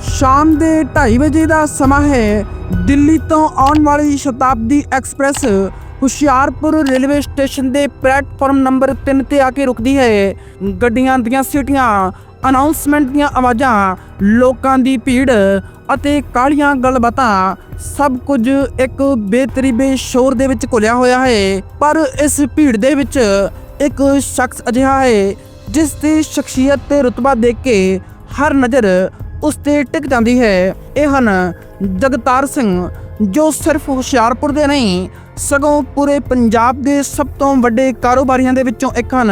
ਸ਼ਾਮ ਦੇ 2:30 ਵਜੇ ਦਾ ਸਮਾਂ ਹੈ। ਦਿੱਲੀ ਤੋਂ ਆਉਣ ਵਾਲੀ Shatabdi express Hoshiarpur railway station ਦੇ ਪਲੇਟਫਾਰਮ ਨੰਬਰ 3 ਤੇ ਆ ਕੇ ਰੁਕਦੀ ਹੈ। ਗੱਡੀਆਂ ਦੀਆਂ ਸੀਟੀਆਂ, ਅਨਾਉਂਸਮੈਂਟ ਦੀਆਂ ਆਵਾਜ਼ਾਂ, ਲੋਕਾਂ ਦੀ ਭੀੜ ਅਤੇ ਕਾਲੀਆਂ ਗੱਲਬਾਤਾਂ ਸਭ ਕੁਝ ਇੱਕ ਬੇਤਰੀਬੇ ਸ਼ੋਰ ਦੇ ਵਿੱਚ ਘੁਲਿਆ ਹੋਇਆ ਹੈ। ਪਰ ਇਸ ਭੀੜ ਦੇ ਵਿੱਚ ਇੱਕ ਸ਼ਖਸ ਅਜਿਹਾ ਹੈ, ਜਿਸ ਦੀ ਸ਼ਖਸੀਅਤ ਤੇ ਰੁਤਬਾ ਦੇਖ ਕੇ ਹਰ ਨਜ਼ਰ ਉਸ ਤੇ ਟਿਕ ਜਾਂਦੀ ਹੈ। ਇਹ ਹਨ ਜਗਤਾਰ ਸਿੰਘ, ਜੋ ਸਿਰਫ ਹੁਸ਼ਿਆਰਪੁਰ ਦੇ ਨਹੀਂ, ਸਗੋਂ ਪੂਰੇ ਪੰਜਾਬ ਦੇ ਸਭ ਤੋਂ ਵੱਡੇ ਕਾਰੋਬਾਰੀਆਂ ਦੇ ਵਿੱਚੋਂ ਇੱਕ ਹਨ।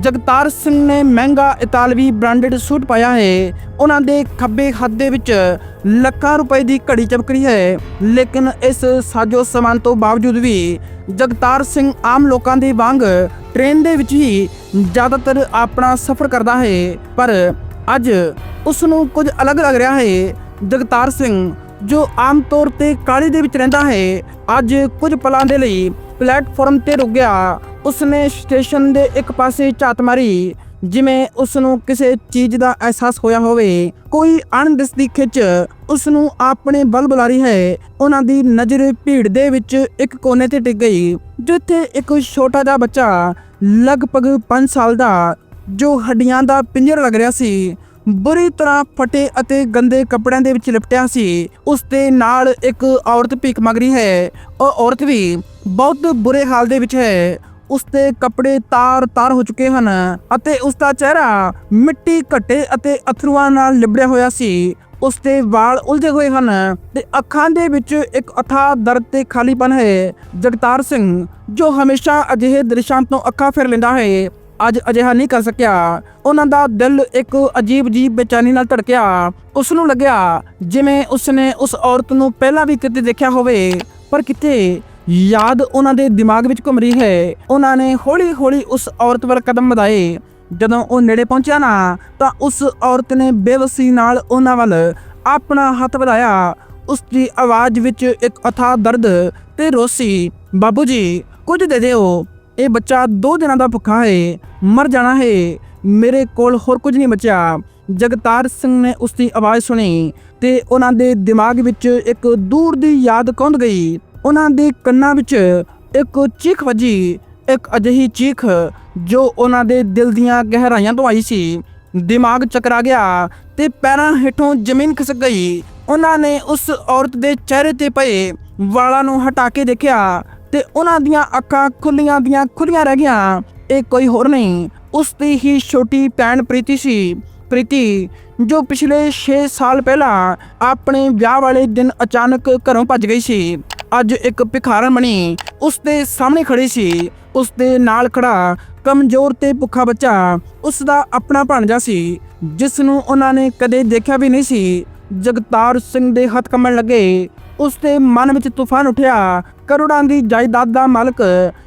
ਜਗਤਾਰ ਸਿੰਘ ਨੇ ਮਹਿੰਗਾ ਇਤਾਲਵੀ ਬ੍ਰਾਂਡਡ ਸੂਟ ਪਾਇਆ ਹੈ। ਉਹਨਾਂ ਦੇ ਖੱਬੇ ਹੱਥ ਦੇ ਵਿੱਚ ਲੱਖਾਂ ਰੁਪਏ ਦੀ ਘੜੀ ਚਮਕ ਰਹੀ ਹੈ। ਲੇਕਿਨ ਇਸ ਸਾਜੋ ਸਮਾਨ ਤੋਂ ਬਾਵਜੂਦ ਵੀ ਜਗਤਾਰ ਸਿੰਘ ਆਮ ਲੋਕਾਂ ਦੇ ਵਾਂਗ ਟ੍ਰੇਨ ਦੇ ਵਿੱਚ ਹੀ ਜ਼ਿਆਦਾਤਰ ਆਪਣਾ ਸਫ਼ਰ ਕਰਦਾ ਹੈ। ਪਰ ਅੱਜ ਉਸ ਨੂੰ ਕੁਝ ਅਲੱਗ ਲੱਗ ਰਿਹਾ ਹੈ। ਜਗਤਾਰ ਸਿੰਘ, ਜੋ ਆਮ ਤੌਰ ਤੇ ਕਾਲੀ ਦੇ ਵਿੱਚ ਰਹਿੰਦਾ ਹੈ, ਅੱਜ ਕੁਝ ਪਲਾਂ ਦੇ ਲਈ ਪਲੇਟਫਾਰਮ ਤੇ ਰੁਕ ਗਿਆ। ਉਸਨੇ ਸਟੇਸ਼ਨ ਦੇ ਇੱਕ ਪਾਸੇ ਝਾਤ ਮਾਰੀ, ਜਿਵੇਂ ਉਸ ਨੂੰ ਕਿਸੇ ਚੀਜ਼ ਦਾ ਅਹਿਸਾਸ ਹੋਇਆ ਹੋਵੇ। ਕੋਈ ਅਣਦਿਸਦੀ ਖਿੱਚ ਉਸ ਨੂੰ ਆਪਣੇ ਵੱਲ ਬੁਲਾ ਹੈ। ਉਹਨਾਂ ਦੀ ਨਜ਼ਰ ਭੀੜ ਦੇ ਵਿੱਚ ਇੱਕ ਕੋਨੇ ਤੇ ਟਿਕ ਗਈ, ਜਿੱਥੇ ਇੱਕ ਛੋਟਾ ਜਿਹਾ ਬੱਚਾ, ਲਗਭਗ 5 ਸਾਲ ਦਾ ਜੋ ਹੱਡੀਆਂ ਦਾ ਪਿੰਜਰ ਲੱਗ ਰਿਹਾ ਸੀ, ਬੁਰੀ ਤਰ੍ਹਾਂ ਫਟੇ ਅਤੇ ਗੰਦੇ ਕੱਪੜਿਆਂ ਦੇ ਵਿੱਚ ਲਿਪਟਿਆ ਸੀ। ਉਸ ਦੇ ਨਾਲ ਇੱਕ ਔਰਤ ਭੀਖ ਮੰਗ ਰਹੀ ਹੈ। ਉਹ ਔਰਤ ਵੀ ਬਹੁਤ ਬੁਰੇ ਹਾਲ ਦੇ ਵਿੱਚ ਹੈ। ਉਸ ਦੇ ਕੱਪੜੇ ਤਾਰ-ਤਾਰ ਹੋ ਚੁੱਕੇ ਹਨ ਅਤੇ ਉਸ ਦਾ ਚਿਹਰਾ ਮਿੱਟੀ ਘੱਟੇ ਅਤੇ ਅਥਰੂਆਂ ਨਾਲ ਲਿਬੜਿਆ ਹੋਇਆ ਸੀ। ਉਸ ਦੇ ਵਾਲ ਉਲਝੇ ਹੋਏ ਹਨ ਤੇ ਅੱਖਾਂ ਦੇ ਵਿੱਚ ਇੱਕ ਅਥਾ ਦਰਦ ਤੇ ਖਾਲੀਪਨ ਹੈ। ਜਗਤਾਰ ਸਿੰਘ, ਜੋ ਹਮੇਸ਼ਾ ਅਜਿਹੇ ਦ੍ਰਿਸ਼ਾਂ ਤੋਂ ਅੱਖਾਂ ਫਿਰ ਲੈਂਦਾ ਹੈ ਅੱਜ ਅਜਿਹਾ ਨਹੀਂ ਕਰ ਸਕਿਆ। ਉਹਨਾਂ ਦਾ ਦਿਲ ਇੱਕ ਅਜੀਬ ਜੀ ਬੇਚੈਨੀ ਨਾਲ ਧੜਕਿਆ। ਉਸ ਨੂੰ ਲੱਗਿਆ ਜਿਵੇਂ ਉਸਨੇ ਉਸ ਔਰਤ ਨੂੰ ਪਹਿਲਾਂ ਵੀ ਕਿਤੇ ਦੇਖਿਆ ਹੋਵੇ। ਪਰ ਕਿਤੇ ਯਾਦ ਉਹਨਾਂ ਦੇ ਦਿਮਾਗ ਵਿੱਚ ਘੁੰਮ ਰਹੀ ਹੈ। ਉਹਨਾਂ ਨੇ ਹੌਲੀ-ਹੌਲੀ ਉਸ ਔਰਤ ਵੱਲ ਕਦਮ ਵਧਾਏ। ਜਦੋਂ ਉਹ ਨੇੜੇ ਪਹੁੰਚਿਆ ਨਾ, ਤਾਂ ਉਸ ਔਰਤ ਨੇ ਬੇਵਸੀ ਨਾਲ ਉਹਨਾਂ ਵੱਲ ਆਪਣਾ ਹੱਥ ਵਧਾਇਆ। ਉਸ ਦੀ ਆਵਾਜ਼ ਵਿੱਚ ਇੱਕ ਅਥਾ ਦਰਦ ਤੇ ਰੋਸੀ, ਬਾਬੂ ਜੀ, ਕੁਝ ਦੇ ਦਿਓ। ਇਹ ਬੱਚਾ 2 ਦਿਨਾਂ ਦਾ ਭੁੱਖਾ ਹੈ ਮਰ ਜਾਣਾ ਹੈ ਮੇਰੇ ਕੋਲ ਹੋਰ ਕੁਝ ਨਹੀਂ ਬਚਿਆ। ਜਗਤਾਰ ਸਿੰਘ ਨੇ ਉਸ ਦੀ ਆਵਾਜ਼ ਸੁਣੀ ਤੇ ਉਹਨਾਂ ਦੇ ਦਿਮਾਗ ਵਿੱਚ ਇੱਕ ਦੂਰ ਦੀ ਯਾਦ ਕੌਂਦ ਗਈ। ਉਹਨਾਂ ਦੇ ਕੰਨਾਂ ਵਿੱਚ ਇੱਕ ਚੀਖ ਵੱਜੀ, ਇੱਕ ਅਜਿਹੀ ਚੀਖ ਜੋ ਉਹਨਾਂ ਦੇ ਦਿਲ ਦੀਆਂ ਗਹਿਰਾਈਆਂ ਤੋਂ ਆਈ ਸੀ। ਦਿਮਾਗ ਚਕਰਾ ਗਿਆ ਤੇ ਪੈਰਾਂ ਹੇਠੋਂ ਜ਼ਮੀਨ ਖਿਸਕ ਗਈ। ਉਹਨਾਂ ਨੇ ਉਸ ਔਰਤ ਦੇ ਚਿਹਰੇ ਤੇ ਪਏ ਵਾਲਾਂ ਨੂੰ ਹਟਾ ਕੇ ਦੇਖਿਆ। ਤੇ ਉਹਨਾਂ ਦੀਆਂ ਅੱਖਾਂ ਖੁੱਲੀਆਂ ਦੀਆਂ ਖੁੱਲੀਆਂ ਰਹਿ ਗਈਆਂ। ਇਹ ਕੋਈ ਹੋਰ ਨਹੀਂ, ਉਸ ਦੀ ਹੀ ਛੋਟੀ ਭੈਣ ਪ੍ਰੀਤੀ ਸੀ। ਪ੍ਰੀਤੀ, ਜੋ ਪਿਛਲੇ 6 ਸਾਲ ਪਹਿਲਾਂ ਆਪਣੇ ਵਿਆਹ ਵਾਲੇ ਦਿਨ ਅਚਾਨਕ ਘਰੋਂ ਭੱਜ ਗਈ ਸੀ, ਅੱਜ ਇੱਕ ਭਿਖਾਰਨ ਬਣੀ ਉਸ ਦੇ ਸਾਹਮਣੇ ਖੜੀ ਸੀ। ਉਸ ਦੇ ਨਾਲ ਖੜਾ ਕਮਜ਼ੋਰ ਤੇ ਭੁੱਖਾ ਬੱਚਾ ਉਸ ਦਾ ਆਪਣਾ ਭਾਣਜਾ ਸੀ, ਜਿਸ ਨੂੰ ਉਹਨਾਂ ਨੇ ਕਦੇ ਦੇਖਿਆ ਵੀ ਨਹੀਂ ਸੀ। ਜਗਤਾਰ ਸਿੰਘ ਦੇ ਹੱਥ ਕੰਮਣ ਲੱਗੇ। ਉਸ ਦੇ ਮਨ ਵਿੱਚ ਤੂਫਾਨ ਉੱਠਿਆ। ਕਰੋੜਾਂ ਦੀ ਜਾਇਦਾਦ ਦਾ ਮਾਲਕ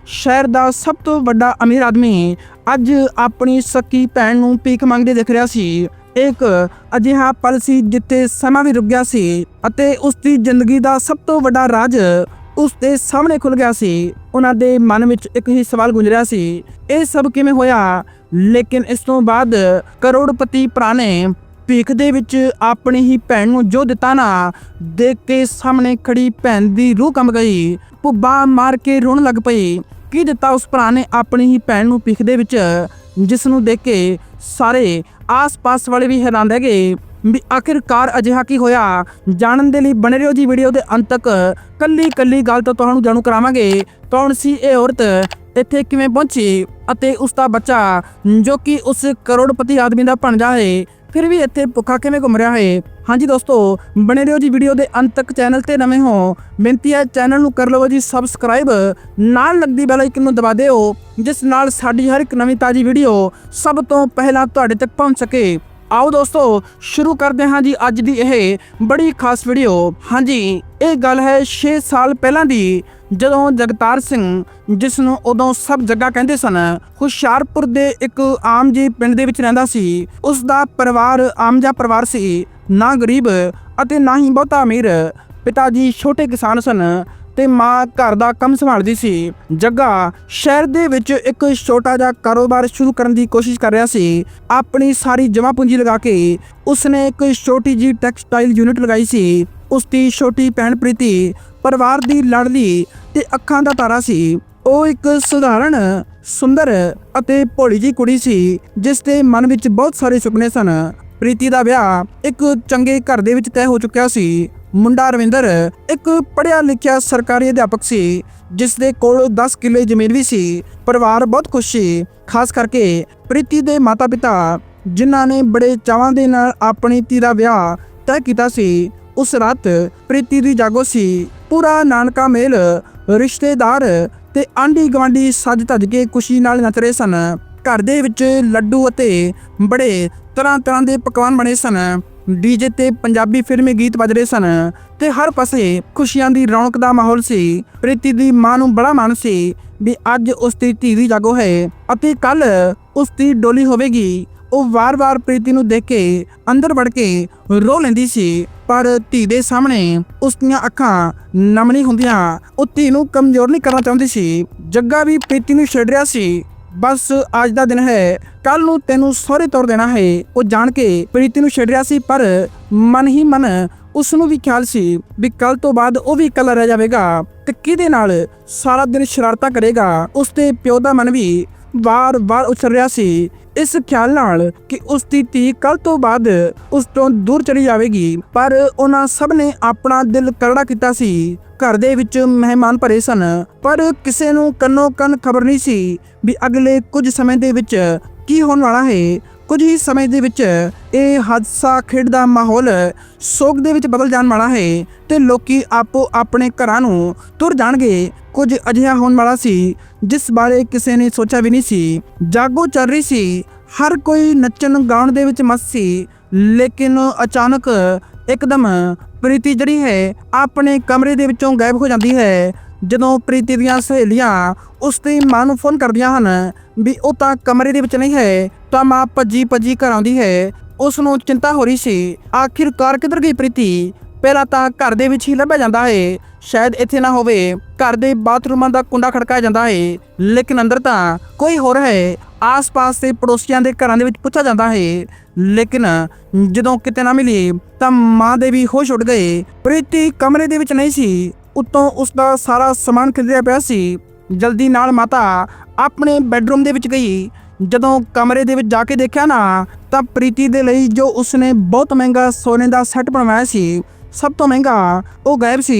ਸ਼ਹਿਰ ਦਾ ਸਭ ਤੋਂ ਵੱਡਾ ਅਮੀਰ ਆਦਮੀ ਅੱਜ ਆਪਣੀ ਸਕੀ ਭੈਣ ਨੂੰ ਭੀਖ ਮੰਗਦੇ ਦਿਖ ਰਿਹਾ ਸੀ। ਇੱਕ ਅਜਿਹਾ ਪਲ ਸੀ ਜਿੱਥੇ ਸਮਾਂ ਵੀ ਰੁਕ ਗਿਆ ਸੀ ਅਤੇ ਉਸ ਦੀ ਜ਼ਿੰਦਗੀ ਦਾ ਸਭ ਤੋਂ ਵੱਡਾ ਰਾਜ ਉਸ ਦੇ ਸਾਹਮਣੇ ਖੁੱਲ ਗਿਆ ਸੀ। ਉਹਨਾਂ ਦੇ ਮਨ ਵਿੱਚ ਇੱਕ ਹੀ ਸਵਾਲ ਗੂੰਜ ਰਿਹਾ ਸੀ, ਇਹ ਸਭ ਕਿਵੇਂ ਹੋਇਆ? ਲੇਕਿਨ ਇਸ ਤੋਂ ਬਾਅਦ ਕਰੋੜਪਤੀ ਪ੍ਰਾਣੇ ਭੀਖ ਦੇ ਵਿੱਚ ਆਪਣੀ ਹੀ ਭੈਣ ਨੂੰ ਜੋ ਦਿੱਤਾ ਨਾ, ਦੇਖ ਕੇ ਸਾਹਮਣੇ ਖੜੀ ਭੈਣ ਦੀ ਰੂਹ ਕੰਬ ਗਈ। ਭੁੱਬਾ ਮਾਰ ਕੇ ਰੋਣ ਲੱਗ ਪਈ। ਕੀ ਦਿੱਤਾ ਉਸ ਭਰਾ ਨੇ ਆਪਣੀ ਹੀ ਭੈਣ ਨੂੰ ਭੀਖ ਦੇ ਵਿੱਚ, ਜਿਸ ਨੂੰ ਦੇਖ ਕੇ ਸਾਰੇ ਆਸ-ਪਾਸ ਵਾਲੇ ਵੀ ਹੈਰਾਨ ਰਹਿ ਗਏ ਵੀ ਆਖਿਰਕਾਰ ਅਜਿਹਾ ਕੀ ਹੋਇਆ? ਜਾਣਨ ਦੇ ਲਈ ਬਣੇ ਰਹੋ ਜੀ ਵੀਡੀਓ ਦੇ ਅੰਤ ਤੱਕ। ਕੱਲੀ ਕੱਲੀ ਗੱਲ ਤਾਂ ਤੁਹਾਨੂੰ ਜਾਣੂ ਕਰਾਵਾਂਗੇ। ਕੌਣ ਸੀ ਇਹ ਔਰਤ? ਇੱਥੇ ਕਿਵੇਂ ਪਹੁੰਚੀ? ਅਤੇ ਉਸ ਦਾ ਬੱਚਾ, ਜੋ ਕਿ ਉਸ ਕਰੋੜਪਤੀ ਆਦਮੀ ਦਾ ਭਣਜਾ ਹੈ ਫਿਰ ਵੀ ਇੱਥੇ ਭੁੱਖਾ ਕਿਵੇਂ ਘੁੰਮ ਰਿਹਾ ਹੈ ਹਾਂਜੀ ਦੋਸਤੋ, ਬਣੇ ਰਹੋ ਜੀ ਵੀਡੀਓ ਦੇ ਅੰਤ ਤੱਕ ਚੈਨਲ ਤੇ ਨਵੇਂ ਹੋ। ਬੇਨਤੀ ਹੈ ਚੈਨਲ ਨੂੰ ਕਰ ਲਵੋ ਜੀ ਸਬਸਕ੍ਰਾਈਬ। ਨਾਲ ਲੱਗਦੀ ਬੈਲ ਆਈਕਨ ਨੂੰ ਦਬਾ ਦਿਓ, ਜਿਸ ਨਾਲ ਸਾਡੀ ਹਰ ਇੱਕ ਨਵੀਂ ਤਾਜੀ ਵੀਡੀਓ ਸਭ ਤੋਂ ਪਹਿਲਾਂ ਤੁਹਾਡੇ ਤੱਕ ਪਹੁੰਚ ਸਕੇ। ਆਓ ਦੋਸਤੋ, ਸ਼ੁਰੂ ਕਰਦੇ ਹਾਂ ਜੀ ਅੱਜ ਦੀ ਇਹ ਬੜੀ ਖਾਸ ਵੀਡੀਓ। ਹਾਂਜੀ, ਇਹ ਗੱਲ ਹੈ 6 ਸਾਲ ਪਹਿਲਾਂ ਦੀ। ਜਦੋਂ ਜਗਤਾਰ ਸਿੰਘ ਜਿਸ ਨੂੰ ਉਦੋਂ ਸਭ ਜੱਗਾ ਕਹਿੰਦੇ ਸਨ, ਹੁਸ਼ਿਆਰਪੁਰ ਦੇ ਇੱਕ ਆਮ ਜੀ ਪਿੰਡ ਦੇ ਵਿੱਚ ਰਹਿੰਦਾ ਸੀ ਉਸ ਦਾ ਪਰਿਵਾਰ ਆਮ ਜਿਹਾ ਪਰਿਵਾਰ ਸੀ, ਨਾ ਗਰੀਬ ਅਤੇ ਨਾ ਹੀ ਬਹੁਤਾ ਅਮੀਰ। ਪਿਤਾ ਜੀ ਛੋਟੇ ਕਿਸਾਨ ਸਨ ਤੇ ਮਾਂ ਘਰ ਦਾ ਕੰਮ ਸੰਭਾਲਦੀ ਸੀ। ਜੱਗਾ ਸ਼ਹਿਰ ਦੇ ਵਿੱਚ ਇੱਕ ਛੋਟਾ ਜਿਹਾ ਕਾਰੋਬਾਰ ਸ਼ੁਰੂ ਕਰਨ ਦੀ ਕੋਸ਼ਿਸ਼ ਕਰ ਰਿਹਾ ਸੀ। ਆਪਣੀ ਸਾਰੀ ਜਮ੍ਹਾਂ ਪੂੰਜੀ ਲਗਾ ਕੇ ਉਸਨੇ ਇੱਕ ਛੋਟੀ ਜੀ ਟੈਕਸਟਾਈਲ ਯੂਨਿਟ ਲਗਾਈ ਸੀ। ਉਸ ਦੀ ਛੋਟੀ ਭੈਣ ਪ੍ਰੀਤੀ ਪਰਿਵਾਰ ਦੀ ਲੜਲੀ ਤੇ ਅੱਖਾਂ ਦਾ ਤਾਰਾ ਸੀ। ਉਹ ਇੱਕ ਸਧਾਰਨ, ਸੁੰਦਰ ਅਤੇ ਭੋਲੀ ਜੀ ਕੁੜੀ ਸੀ, ਜਿਸ ਦੇ ਮਨ ਵਿੱਚ ਬਹੁਤ ਸਾਰੇ ਸੁਪਨੇ ਸਨ। ਪ੍ਰੀਤੀ ਦਾ ਵਿਆਹ ਇੱਕ ਚੰਗੇ ਘਰ ਦੇ ਵਿੱਚ ਤੈਅ ਹੋ ਚੁੱਕਿਆ ਸੀ। ਮੁੰਡਾ ਰਵਿੰਦਰ ਇੱਕ ਪੜ੍ਹਿਆ ਲਿਖਿਆ ਸਰਕਾਰੀ ਅਧਿਆਪਕ ਸੀ, ਜਿਸ ਦੇ ਕੋਲ 10 ਕਿੱਲੇ ਜ਼ਮੀਨ ਵੀ ਸੀ। ਪਰਿਵਾਰ ਬਹੁਤ ਖੁਸ਼ ਸੀ, ਖਾਸ ਕਰਕੇ ਪ੍ਰੀਤੀ ਦੇ ਮਾਤਾ-ਪਿਤਾ, ਜਿਨ੍ਹਾਂ ਨੇ ਬੜੇ ਚਾਵਾਂ ਦੇ ਨਾਲ ਆਪਣੀ ਧੀ ਦਾ ਵਿਆਹ ਤੈਅ ਕੀਤਾ ਸੀ। ਉਸ ਰਾਤ ਪ੍ਰੀਤੀ ਦੀ ਜਾਗੋ ਸੀ। ਪੂਰਾ ਨਾਨਕਾ ਮੇਲ, ਰਿਸ਼ਤੇਦਾਰ ਤੇ ਆਂਢੀ ਗਵਾਂਢੀ ਸੱਜ ਧੱਜ ਕੇ ਖੁਸ਼ੀ ਨਾਲ ਨੱਚ ਰਹੇ ਸਨ। ਘਰ ਦੇ ਵਿੱਚ ਲੱਡੂ ਅਤੇ ਬੜੇ ਤਰ੍ਹਾਂ ਤਰ੍ਹਾਂ ਦੇ ਪਕਵਾਨ ਬਣੇ ਸਨ। ਡੀਜੇ ਤੇ ਪੰਜਾਬੀ ਫਿਲਮੀ ਗੀਤ ਵੱਜ ਰਹੇ ਸਨ ਤੇ ਹਰ ਪਾਸੇ ਖੁਸ਼ੀਆਂ ਦੀ ਰੌਣਕ ਦਾ ਮਾਹੌਲ ਸੀ। ਪ੍ਰੀਤੀ ਦੀ ਮਾਂ ਨੂੰ ਬੜਾ ਮਾਣ ਸੀ ਵੀ ਅੱਜ ਉਸ ਦੀ ਧੀ ਦੀ ਜਾਗੋ ਹੈ ਅਤੇ ਕੱਲ ਉਸ ਦੀ ਡੋਲੀ ਹੋਵੇਗੀ। ਉਹ ਵਾਰ-ਵਾਰ ਪ੍ਰੀਤੀ ਨੂੰ ਦੇਖ ਕੇ ਅੰਦਰ ਵੜ ਕੇ ਰੋ ਲੈਂਦੀ ਸੀ, ਪਰ ਧੀ ਦੇ ਸਾਹਮਣੇ ਉਸ ਦੀਆਂ ਅੱਖਾਂ ਨਮ ਨਹੀਂ ਹੁੰਦੀਆਂ। ਉਹ ਧੀ ਨੂੰ ਕਮਜ਼ੋਰ ਨਹੀਂ ਕਰਨਾ ਚਾਹੁੰਦੀ ਸੀ। ਜੱਗਾ ਵੀ ਪ੍ਰੀਤੀ ਨੂੰ ਛੇੜ ਰਿਹਾ ਸੀ। ਬਸ ਅੱਜ ਦਾ ਦਿਨ ਹੈ ਕੱਲ ਨੂੰ ਤੈਨੂੰ ਸਹੁਰੇ ਤੌਰ ਦੇਣਾ ਹੈ। ਉਹ ਜਾਣ ਕੇ ਪ੍ਰੀਤੀ ਨੂੰ ਛੇੜ ਰਿਹਾ ਸੀ, ਪਰ ਮਨ ਹੀ ਮਨ ਉਸ ਨੂੰ ਵੀ ਖਿਆਲ ਸੀ ਵੀ ਕੱਲ ਤੋਂ ਬਾਅਦ ਉਹ ਵੀ ਇਕੱਲਾ ਰਹਿ ਜਾਵੇਗਾ ਤੇ ਕਿਹਦੇ ਨਾਲ ਸਾਰਾ ਦਿਨ ਸ਼ਰਾਰਤਾਂ ਕਰੇਗਾ। ਉਸ ਦੇ ਪਿਓ ਦਾ ਮਨ ਵੀ ਵਾਰ-ਵਾਰ ਉਛਲ ਰਿਹਾ ਸੀ। ਇਸ ਖਿਆਲ ਨਾਲ ਕਿ ਉਸ ਦੀ ਧੀ ਕੱਲ ਤੋਂ ਬਾਅਦ ਉਸ ਤੋਂ ਦੂਰ ਚਲੀ ਜਾਵੇਗੀ। ਪਰ ਉਹਨਾਂ ਸਭ ਨੇ ਆਪਣਾ ਦਿਲ ਕਰੜਾ ਕੀਤਾ ਸੀ। ਘਰ ਦੇ ਵਿੱਚ ਮਹਿਮਾਨ ਭਰੇ ਸਨ। ਪਰ ਕਿਸੇ ਨੂੰ ਕੰਨੋ ਕੰਨ ਖਬਰ ਨਹੀਂ ਸੀ ਵੀ ਅਗਲੇ ਕੁਝ ਸਮੇਂ ਦੇ ਵਿੱਚ ਕੀ ਹੋਣ ਵਾਲਾ ਹੈ। ਕੁਝ ਹੀ ਸਮੇਂ ਦੇ ਵਿੱਚ ਇਹ ਹਾਦਸਾ ਖੇਡ ਦਾ ਮਾਹੌਲ ਸੋਗ ਦੇ ਵਿੱਚ ਬਦਲ ਜਾਣ ਵਾਲਾ ਹੈ ਤੇ ਲੋਕੀ ਆਪੋ ਆਪਣੇ ਘਰਾਂ ਨੂੰ ਤੁਰ ਜਾਣਗੇ। ਕੁਝ ਅਜਿਹਾ ਹੋਣ ਵਾਲਾ ਸੀ, ਜਿਸ ਬਾਰੇ ਕਿਸੇ ਨੇ ਸੋਚਿਆ ਵੀ ਨਹੀਂ ਸੀ। ਜਾਗੋ ਚੱਲ ਰਹੀ ਸੀ, ਹਰ ਕੋਈ ਨੱਚਣ, ਗਾਉਣ ਦੇ ਵਿੱਚ ਮਸਤ ਸੀ, ਲੇਕਿਨ ਅਚਾਨਕ ਇੱਕਦਮ ਪ੍ਰੀਤੀ ਜਿਹੜੀ ਹੈ, ਆਪਣੇ ਕਮਰੇ ਦੇ ਵਿੱਚੋਂ ਗਾਇਬ ਹੋ ਜਾਂਦੀ ਹੈ। ਜਦੋਂ ਪ੍ਰੀਤੀ ਦੀਆਂ ਸਹੇਲੀਆਂ ਉਸ ਦੀ ਮਾਂ ਨੂੰ ਫੋਨ ਕਰਦੀਆਂ ਹਨ ਵੀ ਉਹ ਤਾਂ ਕਮਰੇ ਦੇ ਵਿੱਚ ਨਹੀਂ ਹੈ, ਤਾਂ ਮਾਂ ਭੱਜੀ ਭੱਜੀ ਘਰ ਆਉਂਦੀ ਹੈ। ਉਸ ਨੂੰ ਚਿੰਤਾ ਹੋ ਰਹੀ ਸੀ, ਆਖਿਰਕਾਰ ਕਿੱਧਰ ਗਈ ਪ੍ਰੀਤੀ? ਪਹਿਲਾਂ ਤਾਂ ਘਰ ਦੇ ਵਿੱਚ ਹੀ ਲੱਭਿਆ ਜਾਂਦਾ ਹੈ। ਸ਼ਾਇਦ ਇੱਥੇ ਨਾ ਹੋਵੇ, ਘਰ ਦੇ ਬਾਥਰੂਮਾਂ ਦਾ ਕੁੰਡਾ ਖੜਕਾਇਆ ਜਾਂਦਾ ਹੈ। ਲੇਕਿਨ ਅੰਦਰ ਤਾਂ ਕੋਈ ਹੋਰ ਹੈ। ਆਸ-ਪਾਸ ਦੇ ਪੜੋਸੀਆਂ ਦੇ ਘਰਾਂ ਦੇ ਵਿੱਚ ਪੁੱਛਿਆ ਜਾਂਦਾ ਹੈ। ਲੇਕਿਨ ਜਦੋਂ ਕਿਤੇ ਨਾ ਮਿਲੀ, ਤਾਂ ਮਾਂ ਦੇ ਵੀ ਹੋਸ਼ ਉੱਡ ਗਏ। ਪ੍ਰੀਤੀ ਕਮਰੇ ਦੇ ਵਿੱਚ ਨਹੀਂ ਸੀ। ਉੱਤੋਂ ਉਸ ਦਾ ਸਾਰਾ ਸਮਾਨ ਖਿਲਰਿਆ ਪਿਆ ਸੀ। ਜਲਦੀ ਨਾਲ ਮਾਤਾ ਆਪਣੇ ਬੈੱਡਰੂਮ ਦੇ ਵਿੱਚ ਗਈ। ਜਦੋਂ ਕਮਰੇ ਦੇ ਵਿੱਚ ਜਾ ਕੇ ਦੇਖਿਆ ਨਾ, ਤਾਂ ਪ੍ਰੀਤੀ ਦੇ ਲਈ ਜੋ ਉਸਨੇ ਬਹੁਤ ਮਹਿੰਗਾ ਸੋਨੇ ਦਾ ਸੈੱਟ ਬਣਵਾਇਆ ਸੀ, ਸਭ ਤੋਂ ਮਹਿੰਗਾ ਉਹ ਗਾਇਬ ਸੀ।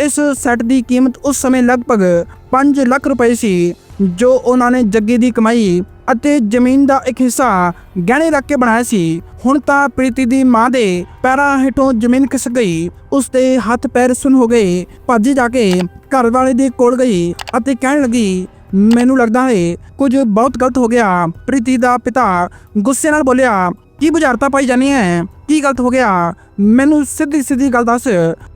ਇਸ ਸੈੱਟ ਦੀ ਕੀਮਤ ਉਸ ਸਮੇਂ ਲਗਭਗ 5 ਲੱਖ ਰੁਪਏ ਸੀ, ਜੋ ਉਹਨਾਂ ਨੇ ਜੱਗੇ ਦੀ ਕਮਾਈ ਅਤੇ ਜ਼ਮੀਨ ਦਾ ਇੱਕ ਹਿੱਸਾ ਗਹਿਣੇ ਰੱਖ ਕੇ ਬਣਾਇਆ ਸੀ। ਹੁਣ ਤਾਂ ਪ੍ਰੀਤੀ ਦੀ ਮਾਂ ਦੇ ਪੈਰਾਂ ਹੇਠੋਂ ਜ਼ਮੀਨ ਖਿਸਕ ਗਈ। ਉਸ ਦੇ ਹੱਥ ਪੈਰ ਸੁਨ ਹੋ ਗਏ। ਭੱਜ ਜਾ ਕੇ ਘਰ ਵਾਲੇ ਦੇ ਕੋਲ ਗਈ ਅਤੇ ਕਹਿਣ ਲੱਗੀ, ਮੈਨੂੰ ਲੱਗਦਾ ਹੈ, ਕੁਝ ਬਹੁਤ ਗਲਤ ਹੋ ਗਿਆ। ਪ੍ਰੀਤੀ ਦਾ ਪਿਤਾ ਗੁੱਸੇ ਨਾਲ ਬੋਲਿਆ, ਕੀ ਬੁਝਾਰਤਾ ਪਾਈ ਜਾਨੀ ਹੈ? ਕੀ ਗਲਤ ਹੋ ਗਿਆ? ਮੈਨੂੰ ਸਿੱਧੀ ਸਿੱਧੀ ਗੱਲ ਦੱਸ।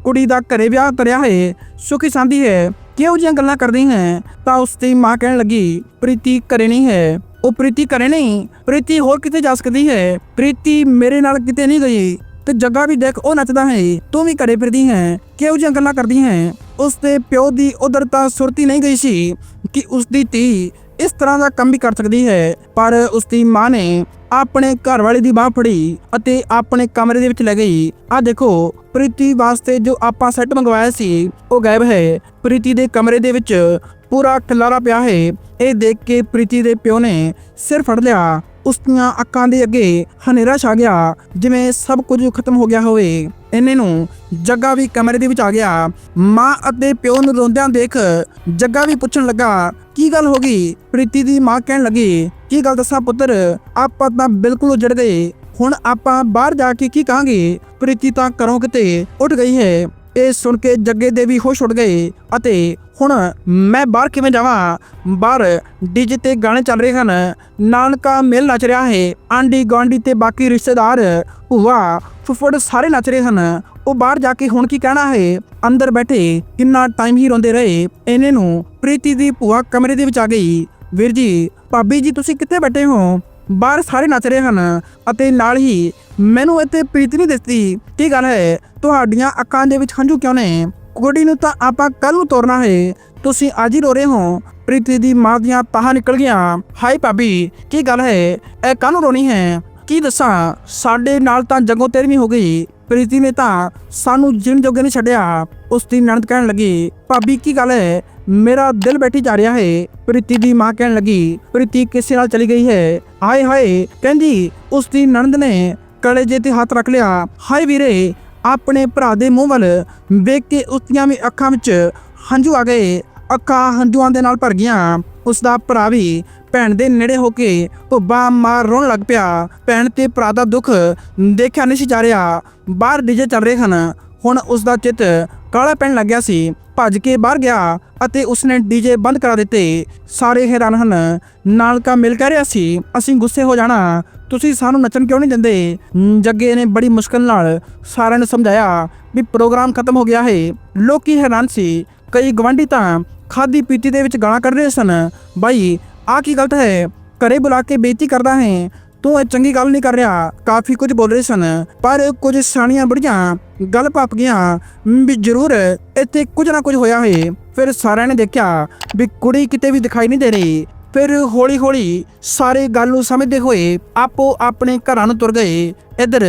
ਕੁੜੀ ਦਾ ਘਰੇ ਵਿਆਹ ਤਰਿਆ ਹੈ। ਸੁਖੀ ਸੰਦੀ ਹੈ। ਕਿਉਂ ਜੀਆਂ ਗੱਲਾਂ ਕਰਦੀ ਹੈ? ਤਾਂ ਉਸ ਦੀ ਮਾਂ ਕਹਿਣ ਲੱਗੀ, ਪ੍ਰੀਤੀ ਘਰੇ ਨਹੀਂ ਹੈ। ਉਹ ਪ੍ਰੀਤੀ ਘਰੇ ਨਹੀਂ, ਪ੍ਰੀਤੀ ਹੋਰ ਕਿਤੇ ਜਾ ਸਕਦੀ ਹੈ। ਪ੍ਰੀਤੀ ਮੇਰੇ ਨਾਲ ਕਿਤੇ ਨਹੀਂ ਗਈ ਤੇ ਜੱਗਾ ਵੀ ਦੇਖ, ਉਹ ਨੱਚਦਾ ਹੈ। ਤੂੰ ਵੀ ਘਰੇ ਫਿਰਦੀ ਹੈ ਕਿਉਂ ਜੀਆਂ ਗੱਲਾਂ ਕਰਦੀ ਹੈ? ਉਸ ਦੇ ਪਿਓ ਦੀ ਉਧਰ ਤਾਂ ਸੁਰਤੀ ਨਹੀਂ ਗਈ ਸੀ ਕਿ ਉਸ ਦੀ ਧੀ ਇਸ ਤਰ੍ਹਾਂ ਦਾ ਕੰਮ ਵੀ ਕਰ ਸਕਦੀ ਹੈ, ਪਰ ਉਸ ਦੀ ਮਾਂ ਨੇ ਆਪਣੇ ਘਰ ਵਾਲੇ ਦੀ ਬਾਹ ਫੜੀ ਅਤੇ ਆਪਣੇ ਕਮਰੇ ਦੇ ਵਿੱਚ ਲੈ ਗਈ। ਆ ਦੇਖੋ, ਪ੍ਰੀਤੀ ਵਾਸਤੇ ਜੋ ਆਪਾਂ ਸੈੱਟ ਮੰਗਵਾਇਆ ਸੀ, ਉਹ ਗਾਇਬ ਹੈ। ਪ੍ਰੀਤੀ ਦੇ ਕਮਰੇ ਦੇ ਵਿੱਚ ਪੂਰਾ ਖਿਲਾਰਾ ਪਿਆ ਹੈ। ਇਹ ਦੇਖ ਕੇ ਪ੍ਰੀਤੀ ਦੇ ਪਿਓ ਨੇ ਸਿਰ ਫੜ ਲਿਆ। ਉਸ ਦੀਆਂ ਅੱਖਾਂ ਦੇ ਅੱਗੇ ਹਨੇਰਾ ਛਾ ਗਿਆ, ਜਿਵੇਂ ਸਭ ਕੁਝ ਖਤਮ ਹੋ ਗਿਆ ਹੋਵੇ। ਇੰਨੇ ਨੂੰ ਜੱਗਾ ਵੀ ਕਮਰੇ ਦੇ ਵਿੱਚ ਆ ਗਿਆ। ਮਾਂ ਅਤੇ ਪਿਓ ਨੂੰ ਰੋਂਦਿਆਂ ਦੇਖ ਜੱਗਾ ਵੀ ਪੁੱਛਣ ਲੱਗਾ, ਕੀ ਗੱਲ ਹੋ ਗਈ? ਪ੍ਰੀਤੀ ਦੀ ਮਾਂ ਕਹਿਣ ਲੱਗੀ, ਕੀ ਗੱਲ ਦੱਸਾਂ ਪੁੱਤਰ, ਆਪਾਂ ਤਾਂ ਬਿਲਕੁਲ ਉਜੜ ਗਏ। ਹੁਣ ਆਪਾਂ ਬਾਹਰ ਜਾ ਕੇ ਕੀ ਕਹਾਂਗੇ? ਪ੍ਰੀਤੀ ਤਾਂ ਘਰੋਂ ਕਿਤੇ ਉੱਠ ਗਈ ਹੈ। ਇਹ ਸੁਣ ਕੇ ਜੱਗੇ ਦੇ ਵੀ ਹੋਸ਼ ਉੱਡ ਗਏ ਅਤੇ ਹੁਣ ਮੈਂ ਬਾਹਰ ਕਿਵੇਂ ਜਾਵਾਂ? ਬਾਹਰ ਡੀਜੇ ਤੇ ਗਾਣੇ ਚੱਲ ਰਹੇ ਹਨ। ਨਾਨਕਾ ਮੇਲ ਨੱਚ ਰਿਹਾ ਹੈ। ਆਂਡੀ ਗਾਂਡੀ ਤੇ ਬਾਕੀ ਰਿਸ਼ਤੇਦਾਰ। ਭੂਆ, ਫੁੱਫੜ ਸਾਰੇ ਨੱਚ ਰਹੇ ਹਨ। ਉਹ ਬਾਹਰ ਜਾ ਕੇ ਹੁਣ ਕੀ ਕਹਿਣਾ ਹੈ? ਅੰਦਰ ਬੈਠੇ ਕਿੰਨਾ ਟਾਈਮ ਹੀ ਰੋਂਦੇ ਰਹੇ। ਇਹਨੇ ਨੂੰ ਪ੍ਰੀਤੀ ਦੀ ਭੂਆ ਕਮਰੇ ਦੇ ਵਿੱਚ ਆ ਗਈ। ਵੀਰ ਜੀ, ਭਾਬੀ ਜੀ ਤੁਸੀਂ ਕਿੱਥੇ ਬੈਠੇ ਹੋ? ਬਾਹਰ ਸਾਰੇ ਨੱਚ ਰਹੇ ਹਨ ਅਤੇ ਨਾਲ ਹੀ ਮੈਨੂੰ ਇੱਥੇ ਪ੍ਰੀਤੀ ਨਹੀਂ ਦਿਸਦੀ। ਕੀ ਗੱਲ ਹੈ? ਤੁਹਾਡੀਆਂ ਅੱਖਾਂ ਦੇ ਵਿੱਚ ਹੰਝੂ ਕਿਉਂ ਨੇ? ਕੁੜੀ ਨੂੰ ਤਾਂ ਆਪਾਂ ਕੱਲ ਨੂੰ ਤੋਰਨਾ ਹੈ। ਤੁਸੀਂ ਅੱਜ ਹੀ ਰੋ ਰਹੇ ਹੋ। ਪ੍ਰੀਤੀ ਦੀ ਮਾਂ ਦੀਆਂ ਤਾਹਾਂ ਨਿਕਲ ਗਈਆਂ। ਹਾਈ ਭਾਬੀ, ਕੀ ਗੱਲ ਹੈ? ਇਹ ਕਾਹਨੂੰ ਰੋਣੀ ਹੈ? ਕੀ ਦੱਸਾਂ? ਸਾਡੇ ਨਾਲ ਤਾਂ ਜੰਗੋ ਤੇਰਵੀਂ ਹੋ ਗਈ। ਪ੍ਰੀਤੀ ਨੇ ਤਾਂ ਸਾਨੂੰ ਜਿਣ ਜੋਗੇ ਨਹੀਂ ਛੱਡਿਆ। ਉਸ ਦੀ ਨਣਦ ਕਹਿਣ ਲੱਗੀ, ਭਾਬੀ, ਕੀ ਗੱਲ ਹੈ? ਮੇਰਾ ਦਿਲ ਬੈਠੀ ਜਾ ਰਿਹਾ ਹੈ। ਪ੍ਰੀਤੀ ਦੀ ਮਾਂ ਕਹਿਣ ਲੱਗੀ, ਪ੍ਰੀਤੀ ਕਿਸੇ ਨਾਲ ਚਲੀ ਗਈ ਹੈ? ਹਾਏ ਹਾਏ, ਕਹਿੰਦੀ, ਉਸ ਦੀ ਨਣਦ ਨੇ ਕਲੇਜੇ ਤੇ ਹੱਥ ਰੱਖ ਲਿਆ। ਹਾਏ ਵੀਰੇ ਆਪਣੇ ਭਰਾ ਦੇ ਮੂੰਹ ਵੱਲ ਵੇਖ ਕੇ ਉਸ ਦੀਆਂ ਵੀ ਅੱਖਾਂ ਵਿੱਚ ਹੰਝੂ ਆ ਗਏ। ਅੱਖਾਂ ਹੰਝੂਆਂ ਦੇ ਨਾਲ ਭਰ ਗਈਆਂ। ਉਸ ਦਾ ਭਰਾ ਵੀ ਭੈਣ ਦੇ ਨੇੜੇ ਹੋ ਕੇ ਭੁੱਬਾ ਮਾਰ ਰੋਣ ਲੱਗ ਪਿਆ। ਭੈਣ ਤੇ ਭਰਾ ਦਾ ਦੁੱਖ ਦੇਖਿਆ ਨਹੀਂ ਸੀ ਜਾ ਰਿਹਾ। ਬਾਹਰ ਡੀਜੇ ਚੱਲ ਰਹੇ ਹਨ। ਹੁਣ ਉਸ ਦਾ ਚਿੱਤ ਕਾਲਾ ਪੈਣ ਲੱਗਿਆ ਸੀ। ਭੱਜ ਕੇ ਬਾਹਰ ਗਿਆ ਅਤੇ ਉਸਨੇ ਡੀਜੇ ਬੰਦ ਕਰਾ ਦਿੱਤੇ। ਸਾਰੇ ਹੈਰਾਨ ਹਨ। ਨਾਲਕਾ ਮਿਲ ਕਹਿ ਰਿਹਾ ਸੀ, ਅਸੀਂ ਗੁੱਸੇ ਹੋ ਜਾਣਾ। ਤੁਸੀਂ ਸਾਨੂੰ ਨੱਚਣ ਕਿਉਂ ਨਹੀਂ ਦਿੰਦੇ? ਜੱਗੇ ਨੇ ਬੜੀ ਮੁਸ਼ਕਲ ਨਾਲ ਸਾਰਿਆਂ ਨੂੰ ਸਮਝਾਇਆ ਵੀ ਪ੍ਰੋਗਰਾਮ ਖਤਮ ਹੋ ਗਿਆ ਹੈ। ਲੋਕੀ ਹੈਰਾਨ ਸੀ। ਕਈ ਗਵਾਂਢੀ ਤਾਂ ਖਾਦੀ ਪੀਤੀ ਦੇ ਵਿੱਚ ਗਾਲਾਂ ਕੱਢ ਰਹੇ ਸਨ। ਬਾਈ ਆ ਕੀ ਗਲਤ ਹੈ? ਘਰੇ ਬੁਲਾ ਕੇ ਬੇਇੱਜ਼ਤੀ ਕਰਦਾ ਹੈ। ਤੂੰ ਇਹ ਚੰਗੀ ਗੱਲ ਨਹੀਂ ਕਰ ਰਿਹਾ। ਕਾਫੀ ਕੁਝ ਬੋਲ ਰਹੇ ਸਨ। ਪਰ ਕੁਝ ਸਾਣੀਆਂ ਬੜੀਆਂ ਗੱਲ ਪੱਪ ਗਈਆਂ ਵੀ ਜ਼ਰੂਰ ਇੱਥੇ ਕੁਝ ਨਾ ਕੁਝ ਹੋਇਆ ਹੈ। ਫਿਰ ਸਾਰਿਆਂ ਨੇ ਦੇਖਿਆ ਵੀ ਕੁੜੀ ਕਿਤੇ ਵੀ ਦਿਖਾਈ ਨਹੀਂ ਦੇ ਰਹੀ। ਫਿਰ ਹੌਲੀ ਹੌਲੀ ਸਾਰੇ ਗੱਲ ਨੂੰ ਸਮਝਦੇ ਹੋਏ ਆਪੋ ਆਪਣੇ ਘਰਾਂ ਨੂੰ ਤੁਰ ਗਏ। ਇੱਧਰ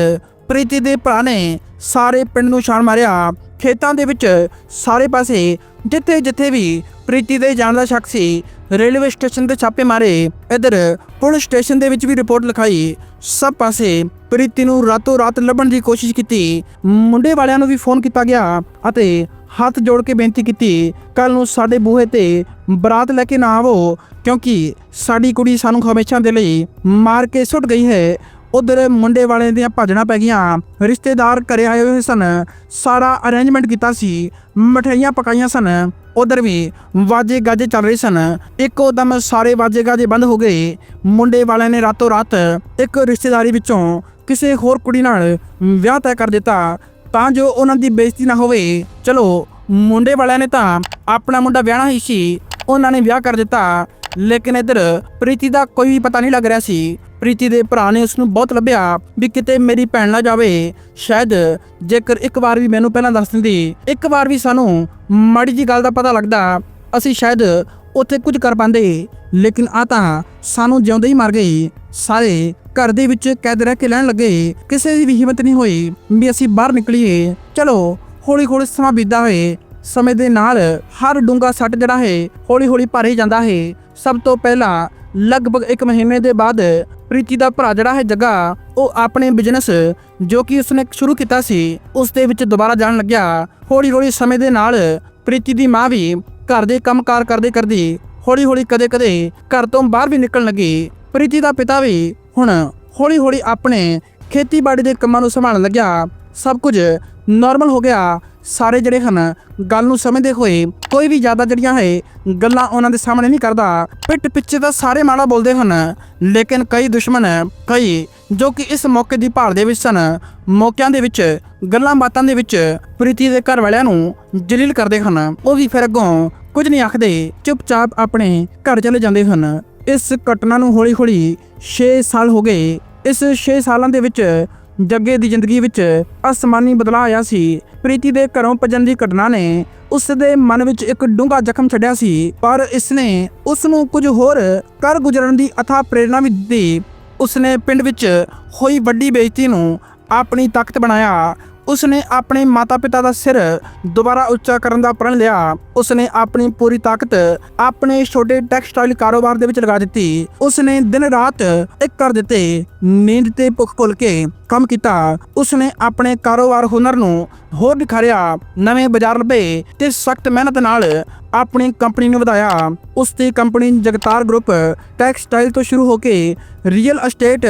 ਪ੍ਰੀਤੀ ਦੇ ਭਰਾ ਨੇ ਸਾਰੇ ਪਿੰਡ ਨੂੰ ਛਾਣ ਮਾਰਿਆ। ਖੇਤਾਂ ਦੇ ਵਿੱਚ ਸਾਰੇ ਪਾਸੇ ਜਿੱਥੇ ਜਿੱਥੇ ਵੀ ਪ੍ਰੀਤੀ ਦੇ ਜਾਣ ਦਾ ਸ਼ੱਕ ਸੀ। ਰੇਲਵੇ ਸਟੇਸ਼ਨ ਤੇ ਛਾਪੇ ਮਾਰੇ। ਇੱਧਰ ਪੁਲਿਸ ਸਟੇਸ਼ਨ ਦੇ ਵਿੱਚ ਵੀ ਰਿਪੋਰਟ ਲਿਖਾਈ। ਸਭ ਪਾਸੇ ਪ੍ਰੀਤੀ ਨੂੰ ਰਾਤੋਂ ਰਾਤ ਲੱਭਣ ਦੀ ਕੋਸ਼ਿਸ਼ ਕੀਤੀ। ਮੁੰਡੇ ਵਾਲਿਆਂ ਨੂੰ ਵੀ ਫੋਨ ਕੀਤਾ ਗਿਆ ਅਤੇ ਹੱਥ ਜੋੜ ਕੇ ਬੇਨਤੀ ਕੀਤੀ ਕੱਲ ਨੂੰ ਸਾਡੇ ਬੂਹੇ ਤੇ ਬਰਾਤ ਲੈ ਕੇ ਨਾ ਆਵੋ, ਕਿਉਂਕਿ ਸਾਡੀ ਕੁੜੀ ਸਾਨੂੰ ਹਮੇਸ਼ਾ ਦੇ ਲਈ ਮਾਰ ਕੇ ਸੁੱਟ ਗਈ ਹੈ। ਉਧਰ ਮੁੰਡੇ ਵਾਲੇ ਦੀਆਂ ਭਾਜਣਾ ਪੈ ਗਈਆਂ। ਰਿਸ਼ਤੇਦਾਰ ਘਰੇ ਆਏ ਹੋਏ ਸਨ। ਸਾਰਾ ਅਰੇਂਜਮੈਂਟ ਕੀਤਾ ਸੀ। ਮਠਿਆਈਆਂ ਪਕਾਈਆਂ ਸਨ। ਉਧਰ ਵੀ ਵਾਜੇ ਗਾਜੇ ਚੱਲ ਰਹੇ ਸਨ। ਇੱਕੋ ਦਮ ਸਾਰੇ ਵਾਜੇ ਗਾਜੇ ਬੰਦ ਹੋ ਗਏ। ਮੁੰਡੇ ਵਾਲਿਆਂ ਨੇ ਰਾਤੋਂ ਰਾਤ ਇੱਕ ਰਿਸ਼ਤੇਦਾਰੀ ਵਿੱਚੋਂ ਕਿਸੇ ਹੋਰ ਕੁੜੀ ਨਾਲ ਵਿਆਹ ਤੈਅ ਕਰ ਦਿੱਤਾ। ਤਾਂ ਜੋ ਉਹਨਾਂ ਦੀ ਬੇਇੱਜ਼ਤੀ ਨਾ ਹੋਵੇ। ਚਲੋ, ਮੁੰਡੇ ਵਾਲਿਆਂ ਨੇ ਤਾਂ ਆਪਣਾ ਮੁੰਡਾ ਵਿਆਹਣਾ ਹੀ ਸੀ। ਉਹਨਾਂ ਨੇ ਵਿਆਹ ਕਰ ਦਿੱਤਾ। ਲੇਕਿਨ ਇੱਧਰ ਪ੍ਰੀਤੀ ਦਾ ਕੋਈ ਵੀ ਪਤਾ ਨਹੀਂ ਲੱਗ ਰਿਹਾ ਸੀ। ਪ੍ਰੀਤੀ ਦੇ ਭਰਾ ਨੇ ਉਸ ਨੂੰ ਬਹੁਤ ਲੱਭਿਆ ਵੀ ਕਿਤੇ ਮੇਰੀ ਭੈਣ ਨਾ ਜਾਵੇ। ਸ਼ਾਇਦ ਜੇਕਰ ਇੱਕ ਵਾਰ ਵੀ ਮੈਨੂੰ ਪਹਿਲਾਂ ਦੱਸ ਦਿੰਦੀ, ਇੱਕ ਵਾਰ ਵੀ ਸਾਨੂੰ ਮਾੜੀ ਜੀ ਗੱਲ ਦਾ ਪਤਾ ਲੱਗਦਾ, ਅਸੀਂ ਸ਼ਾਇਦ ਉੱਥੇ ਕੁਝ ਕਰ ਪਾਉਂਦੇ। ਲੇਕਿਨ ਆ ਤਾਂ ਸਾਨੂੰ ਜਿਉਂਦੇ ਹੀ ਮਰ ਗਏ। ਸਾਰੇ ਘਰ ਦੇ ਵਿੱਚ ਕੈਦ ਰਹਿ ਕੇ ਲੈਣ ਲੱਗੇ। ਕਿਸੇ ਦੀ ਵੀ ਹਿੰਮਤ ਨਹੀਂ ਹੋਈ ਵੀ ਅਸੀਂ ਬਾਹਰ ਨਿਕਲੀਏ। ਚਲੋ ਹੌਲੀ ਹੌਲੀ ਸਮਾਂ ਬੀਤਦਾ ਹੋਏ। ਸਮੇਂ ਦੇ ਨਾਲ ਹਰ ਡੂੰਗਾ ਸੱਟ ਜਿਹੜਾ ਹੈ ਹੌਲੀ ਹੌਲੀ ਭਰ ਹੀ ਜਾਂਦਾ ਹੈ। ਸਭ ਤੋਂ ਪਹਿਲਾਂ ਲਗਭਗ 1 ਮਹੀਨੇ ਦੇ ਬਾਅਦ ਪ੍ਰੀਤੀ ਦਾ ਭਰਾ ਜਿਹੜਾ ਹੈ ਜੱਗਾ, ਉਹ ਆਪਣੇ ਬਿਜ਼ਨਸ ਜੋ ਕਿ ਉਸਨੇ ਸ਼ੁਰੂ ਕੀਤਾ ਸੀ, ਉਸ ਦੇ ਵਿੱਚ ਦੁਬਾਰਾ ਜਾਣ ਲੱਗਿਆ। ਹੌਲੀ ਹੌਲੀ ਸਮੇਂ ਦੇ ਨਾਲ ਪ੍ਰੀਤੀ ਦੀ ਮਾਂ ਵੀ ਘਰ ਦੇ ਕੰਮਕਾਰ ਕਰਦੇ ਕਰਦੀ ਹੌਲੀ ਹੌਲੀ ਕਦੇ ਕਦੇ ਘਰ ਤੋਂ ਬਾਹਰ ਵੀ ਨਿਕਲਣ ਲੱਗੀ। ਪ੍ਰੀਤੀ ਦਾ ਪਿਤਾ ਵੀ ਹੁਣ ਹੌਲੀ ਹੌਲੀ ਆਪਣੇ ਖੇਤੀਬਾੜੀ ਦੇ ਕੰਮਾਂ ਨੂੰ ਸੰਭਾਲਣ ਲੱਗਿਆ। ਸਭ ਕੁਝ ਨਾਰਮਲ ਹੋ ਗਿਆ। ਸਾਰੇ ਜਿਹੜੇ ਹਨ, ਗੱਲ ਨੂੰ ਸਮਝਦੇ ਹੋਏ ਕੋਈ ਵੀ ਜ਼ਿਆਦਾ ਜਿਹੜੀਆਂ ਹੈ, ਗੱਲਾਂ ਉਹਨਾਂ ਦੇ ਸਾਹਮਣੇ ਨਹੀਂ ਕਰਦਾ। ਪਿੱਠ ਪਿੱਛੇ ਤਾਂ ਸਾਰੇ ਮਾੜਾ ਬੋਲਦੇ ਹਨ, ਲੇਕਿਨ ਕਈ ਦੁਸ਼ਮਣ, ਕਈ ਜੋ ਕਿ ਇਸ ਮੌਕੇ ਦੀ ਭਾਲ ਦੇ ਵਿੱਚ ਸਨ, ਮੌਕਿਆਂ ਦੇ ਵਿੱਚ, ਗੱਲਾਂ ਬਾਤਾਂ ਦੇ ਵਿੱਚ ਪ੍ਰੀਤੀ ਦੇ ਘਰ ਵਾਲਿਆਂ ਨੂੰ ਜਲੀਲ ਕਰਦੇ ਹਨ। ਉਹ ਵੀ ਫਿਰ ਅੱਗੋਂ ਕੁਝ ਨਹੀਂ ਆਖਦੇ, ਚੁੱਪਚਾਪ ਆਪਣੇ ਘਰ ਚਲੇ ਜਾਂਦੇ ਹਨ। ਇਸ ਘਟਨਾ ਨੂੰ ਹੌਲੀ-ਹੌਲੀ 6 ਸਾਲ ਹੋ ਗਏ। ਇਸ 6 ਸਾਲਾਂ ਦੇ ਵਿੱਚ ਜੱਗੇ ਦੀ ਜ਼ਿੰਦਗੀ ਵਿੱਚ ਅਸਮਾਨੀ ਬਦਲਾਅ ਆਇਆ ਸੀ। ਪ੍ਰੀਤੀ ਦੇ ਘਰੋਂ ਭੱਜਣ ਦੀ ਘਟਨਾ ਨੇ ਉਸ ਦੇ ਮਨ ਵਿੱਚ ਇੱਕ ਡੂੰਘਾ ਜ਼ਖਮ ਛੱਡਿਆ ਸੀ, ਪਰ ਇਸਨੇ ਉਸ ਨੂੰ ਕੁਝ ਹੋਰ ਕਰ ਗੁਜ਼ਰਨ ਦੀ ਅਥਾ ਪ੍ਰੇਰਣਾ ਵੀ ਦਿੱਤੀ। ਉਸਨੇ ਪਿੰਡ ਵਿੱਚ ਹੋਈ ਵੱਡੀ ਬੇਇੱਜ਼ਤੀ ਨੂੰ ਆਪਣੀ ਤਾਕਤ ਬਣਾਇਆ ਉਸਨੇ ਆਪਣੇ ਮਾਤਾ-ਪਿਤਾ ਦਾ ਸਿਰ ਦੁਬਾਰਾ ਉੱਚਾ ਕਰਨ ਦਾ ਪ੍ਰਣ ਲਿਆ। ਉਸਨੇ ਆਪਣੀ ਪੂਰੀ ਤਾਕਤ ਆਪਣੇ ਛੋਟੇ ਟੈਕਸਟਾਈਲ ਕਾਰੋਬਾਰ ਦੇ ਵਿੱਚ ਲਗਾ ਦਿੱਤੀ। ਉਸਨੇ ਦਿਨ ਰਾਤ ਇੱਕ ਕਰ ਦਿੱਤੇ, ਨੀਂਦ ਤੇ ਭੁੱਖ ਭੁੱਲ ਕੇ ਕੰਮ ਕੀਤਾ। ਉਸਨੇ ਆਪਣੇ ਕਾਰੋਬਾਰ ਹੁਨਰ ਨੂੰ ਹੋਰ ਨਿਖਾਰਿਆ, ਨਵੇਂ ਬਾਜ਼ਾਰ ਲੱਭੇ ਤੇ ਸਖਤ ਮਿਹਨਤ ਨਾਲ ਆਪਣੀ ਕੰਪਨੀ ਨੂੰ ਵਧਾਇਆ। ਉਸ ਦੀ ਕੰਪਨੀ ਜਗਤਾਰ ਗਰੁੱਪ ਟੈਕਸਟਾਈਲ ਤੋਂ ਸ਼ੁਰੂ ਹੋ ਕੇ ਰੀਅਲ ਅਸਟੇਟ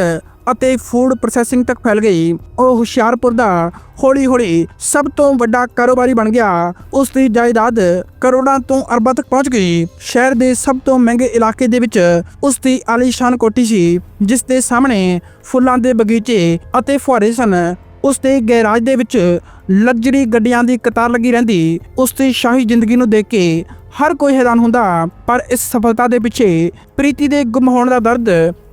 ਅਤੇ ਫੂਡ ਪ੍ਰੋਸੈਸਿੰਗ ਤੱਕ ਫੈਲ ਗਈ, ਉਹ ਹੁਸ਼ਿਆਰਪੁਰ ਦਾ ਹੌਲੀ-ਹੌਲੀ ਸਭ ਤੋਂ ਵੱਡਾ ਕਾਰੋਬਾਰੀ ਬਣ ਗਿਆ। ਉਸ ਦੀ ਜਾਇਦਾਦ ਕਰੋੜਾਂ ਤੋਂ ਅਰਬਾਂ ਤੱਕ ਪਹੁੰਚ ਗਈ। ਸ਼ਹਿਰ ਦੇ ਸਭ ਤੋਂ ਮਹਿੰਗੇ ਇਲਾਕੇ ਦੇ ਵਿੱਚ ਉਸ ਦੀ ਆਲੀਸ਼ਾਨ ਕੋਠੀ ਸੀ, ਜਿਸ ਦੇ ਸਾਹਮਣੇ ਫੁੱਲਾਂ ਦੇ ਬਗੀਚੇ ਅਤੇ ਫੁਹਾਰੇ ਸਨ। ਉਸ ਦੇ ਗੈਰਾਜ ਦੇ ਵਿੱਚ ਲਗਜ਼ਰੀ ਗੱਡੀਆਂ ਦੀ ਕਤਾਰ ਲੱਗੀ ਰਹਿੰਦੀ। ਉਸ ਦੀ ਸ਼ਾਹੀ ਜ਼ਿੰਦਗੀ ਨੂੰ ਦੇਖ ਕੇ ਹਰ ਕੋਈ ਹੈਰਾਨ ਹੁੰਦਾ, ਪਰ ਇਸ ਸਫਲਤਾ ਦੇ ਪਿੱਛੇ ਪ੍ਰੀਤੀ ਦੇ ਗੁੰਮ ਹੋਣ ਦਾ ਦਰਦ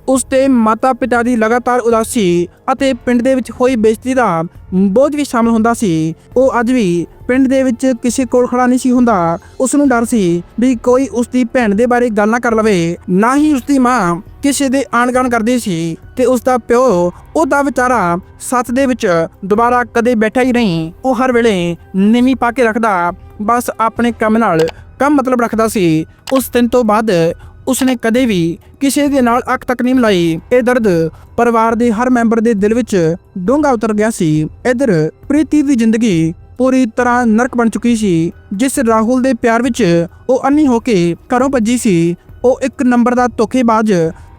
ਉਸ ਤੇ ਮਾਤਾ-ਪਿਤਾ ਦੀ ਲਗਾਤਾਰ ਉਦਾਸੀ ਅਤੇ ਪਿੰਡ ਦੇ ਵਿੱਚ ਹੋਈ ਬੇਇੱਜ਼ਤੀ ਦਾ ਬੋਝ ਵੀ ਸ਼ਾਮਲ ਹੁੰਦਾ ਸੀ। ਉਹ ਅੱਜ ਵੀ ਪਿੰਡ ਦੇ ਵਿੱਚ ਕਿਸੇ ਕੋਲ ਖੜਾ ਨਹੀਂ ਸੀ ਹੁੰਦਾ। ਉਸ ਨੂੰ ਡਰ ਸੀ ਵੀ ਕੋਈ ਉਸ ਦੀ ਭੈਣ ਦੇ ਬਾਰੇ ਗੱਲ ਨਾ ਕਰ ਲਵੇ। ਨਾ ਹੀ ਉਸ ਦੀ ਮਾਂ ਕਿਸੇ ਦੇ ਆਣਗਾਣ ਕਰਦੀ ਸੀ ਤੇ ਉਸ ਦਾ ਪਿਓ ਉਹਦਾ ਵਿਚਾਰਾ ਸੱਤ ਦੇ ਵਿੱਚ ਦੁਬਾਰਾ ਕਦੇ ਬੈਠਾ ਹੀ ਨਹੀਂ। ਉਹ ਹਰ ਵੇਲੇ ਨੀਵੀਂ ਪਾ ਕੇ ਰੱਖਦਾ, ਬਸ ਆਪਣੇ ਕੰਮ ਨਾਲ ਕੰਮ ਮਤਲਬ ਰੱਖਦਾ ਸੀ। ਉਸ ਦਿਨ ਤੋਂ ਬਾਅਦ ਉਸਨੇ ਕਦੇ ਵੀ ਕਿਸੇ ਦੇ ਨਾਲ ਅੱਖ ਤੱਕ ਨਹੀਂ ਮਿਲਾਈ। ਇਹ ਦਰਦ ਪਰਿਵਾਰ ਦੇ ਹਰ ਮੈਂਬਰ ਦੇ ਦਿਲ ਵਿੱਚ ਡੂੰਘਾ ਉਤਰ ਗਿਆ ਸੀ। ਇਧਰ ਪ੍ਰੀਤੀ ਦੀ ਜ਼ਿੰਦਗੀ ਪੂਰੀ ਤਰ੍ਹਾਂ ਨਰਕ ਬਣ ਚੁੱਕੀ ਸੀ, ਜਿਸ ਰਾਹੁਲ ਦੇ ਪਿਆਰ ਵਿੱਚ ਉਹ ਅੰਨੀ ਹੋ ਕੇ ਘਰੋਂ ਭੱਜੀ ਸੀ। ਉਹ ਇੱਕ ਨੰਬਰ ਦਾ ਧੋਖੇਬਾਜ਼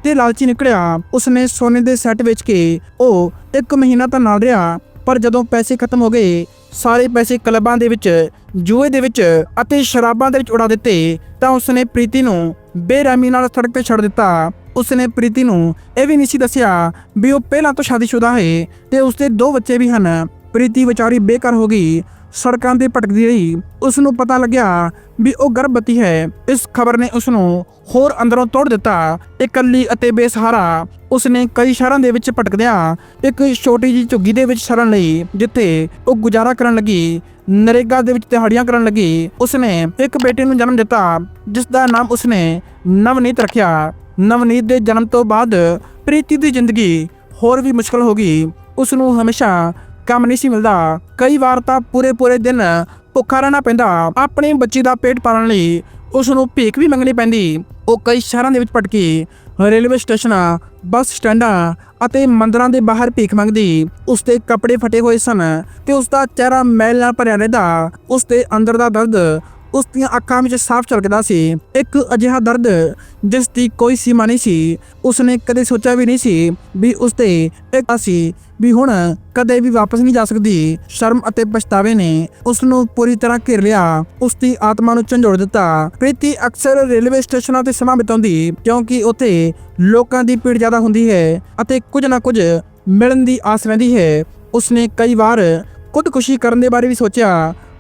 ਤੇ ਲਾਲਚੀ ਨਿਕਲਿਆ। ਉਸਨੇ ਸੋਨੇ ਦੇ ਸੈੱਟ ਵੇਚ ਕੇ ਉਹ ਇੱਕ ਮਹੀਨਾ ਤਾਂ ਨਾਲ ਰਿਹਾ ਪਰ ਜਦੋਂ ਪੈਸੇ ਖਤਮ ਹੋ ਗਏ, ਸਾਰੇ ਪੈਸੇ ਕਲੱਬਾਂ ਦੇ ਵਿੱਚ, ਜੂਏ ਦੇ ਵਿੱਚ ਅਤੇ ਸ਼ਰਾਬਾਂ ਦੇ ਵਿੱਚ ਉਡਾ ਦਿੱਤੇ, ਤਾਂ ਉਸਨੇ ਪ੍ਰੀਤੀ ਨੂੰ ਬੇਰਹਿਮੀ ਨਾਲ ਸੜਕ ਤੇ ਛੱਡ ਦਿੱਤਾ। ਉਸਨੇ ਪ੍ਰੀਤੀ ਨੂੰ ਇਹ ਵੀ ਨਹੀਂ ਸੀ ਦੱਸਿਆ ਵੀ ਉਹ ਪਹਿਲਾਂ ਤੋਂ ਸ਼ਾਦੀशुदा ਹੈ ਤੇ ਉਸਦੇ ਦੋ ਬੱਚੇ ਵੀ ਹਨ। ਪ੍ਰੀਤੀ ਵਿਚਾਰੀ ਬੇਕਾਰ ਹੋ ਗਈ। ਸੜਕਾਂ ਤੇ ਭਟਕਦੀ ਰਹੀ। ਉਸ ਨੂੰ ਪਤਾ ਲੱਗਿਆ ਵੀ ਉਹ ਗਰਭਵਤੀ ਹੈ। ਇਸ ਖਬਰ ਨੇ ਉਸ ਨੂੰ ਹੋਰ ਅੰਦਰੋਂ ਤੋੜ ਦਿੱਤਾ। ਇਕੱਲੀ ਅਤੇ ਬੇਸਹਾਰਾ ਉਸਨੇ ਕਈ ਸ਼ਹਿਰਾਂ ਦੇ ਵਿੱਚ ਭਟਕਦਿਆਂ ਇੱਕ ਛੋਟੀ ਜਿਹੀ ਝੁੱਗੀ ਦੇ ਵਿੱਚ ਸ਼ਰਨ ਲਈ, ਜਿੱਥੇ ਉਹ ਗੁਜ਼ਾਰਾ ਕਰਨ ਲੱਗੀ, ਨਰੇਗਾ ਦੇ ਵਿੱਚ ਦਿਹਾੜੀਆਂ ਕਰਨ ਲੱਗੀ। ਉਸਨੇ ਇੱਕ ਬੇਟੇ ਨੂੰ ਜਨਮ ਦਿੱਤਾ, ਜਿਸ ਦਾ ਨਾਮ ਉਸਨੇ ਨਵਨੀਤ ਰੱਖਿਆ। ਨਵਨੀਤ ਦੇ ਜਨਮ ਤੋਂ ਬਾਅਦ ਪ੍ਰੀਤੀ ਦੀ ਜ਼ਿੰਦਗੀ ਹੋਰ ਵੀ ਮੁਸ਼ਕਲ ਹੋ ਗਈ। ਉਸ ਨੂੰ ਹਮੇਸ਼ਾ ਕੰਮ ਨਹੀਂ ਸੀ ਮਿਲਦਾ। ਕਈ ਵਾਰ ਤਾਂ ਪੂਰੇ ਪੂਰੇ ਦਿਨ ਭੁੱਖਾ ਰਹਿਣਾ ਪੈਂਦਾ। ਆਪਣੇ ਬੱਚੇ ਦਾ ਪੇਟ ਪਾਲਣ ਲਈ ਉਸ ਨੂੰ ਭੀਖ ਵੀ ਮੰਗਣੀ ਪੈਂਦੀ। ਉਹ ਕਈ ਸ਼ਹਿਰਾਂ ਦੇ ਵਿੱਚ ਭਟਕੀ, ਰੇਲਵੇ ਸਟੇਸ਼ਨਾਂ, ਬੱਸ ਸਟੈਂਡਾਂ ਅਤੇ ਮੰਦਰਾਂ ਦੇ ਬਾਹਰ ਭੀਖ ਮੰਗਦੀ। ਉਸ ਦੇ ਕੱਪੜੇ ਫਟੇ ਹੋਏ ਸਨ ਤੇ ਉਸ ਦਾ ਚਿਹਰਾ ਮੈਲ ਨਾਲ ਭਰਿਆ ਰਹਿੰਦਾ। ਉਸ ਦੇ ਅੰਦਰ ਦਾ ਦਰਦ ਉਸ ਦੀਆਂ ਅੱਖਾਂ ਵਿੱਚ ਸਾਫ਼ ਝਲਕਦਾ ਸੀ। ਇੱਕ ਅਜਿਹਾ ਦਰਦ ਜਿਸ ਦੀ ਕੋਈ ਸੀਮਾ ਨਹੀਂ ਸੀ, ਉਸਨੇ ਕਦੇ ਸੋਚਿਆ ਵੀ ਨਹੀਂ ਸੀ ਵੀ ਉਸ ਤੇ ਇੱਕ ਸੀ ਵੀ ਹੁਣ ਕਦੇ ਵੀ ਵਾਪਸ ਨਹੀਂ ਜਾ ਸਕਦੀ। ਸ਼ਰਮ ਅਤੇ ਪਛਤਾਵੇ ਨੇ ਉਸ ਨੂੰ ਪੂਰੀ ਤਰ੍ਹਾਂ ਘੇਰ ਲਿਆ। ਉਸ ਦੀ ਆਤਮਾ ਨੂੰ ਝੰਜੋੜ ਦਿੱਤਾ। ਪ੍ਰੀਤੀ ਅਕਸਰ ਰੇਲਵੇ ਸਟੇਸ਼ਨਾਂ ਤੇ ਸਮਾਂ ਬਿਤਾਉਂਦੀ, ਕਿਉਂਕਿ ਉੱਥੇ ਲੋਕਾਂ ਦੀ ਭੀੜ ਜ਼ਿਆਦਾ ਹੁੰਦੀ ਹੈ ਅਤੇ ਕੁਝ ਨਾ ਕੁਝ ਮਿਲਣ ਦੀ ਆਸ ਰਹਿੰਦੀ ਹੈ। ਉਸਨੇ ਕਈ ਵਾਰ ਖੁਦਕੁਸ਼ੀ ਕਰਨ ਦੇ ਬਾਰੇ ਵੀ ਸੋਚਿਆ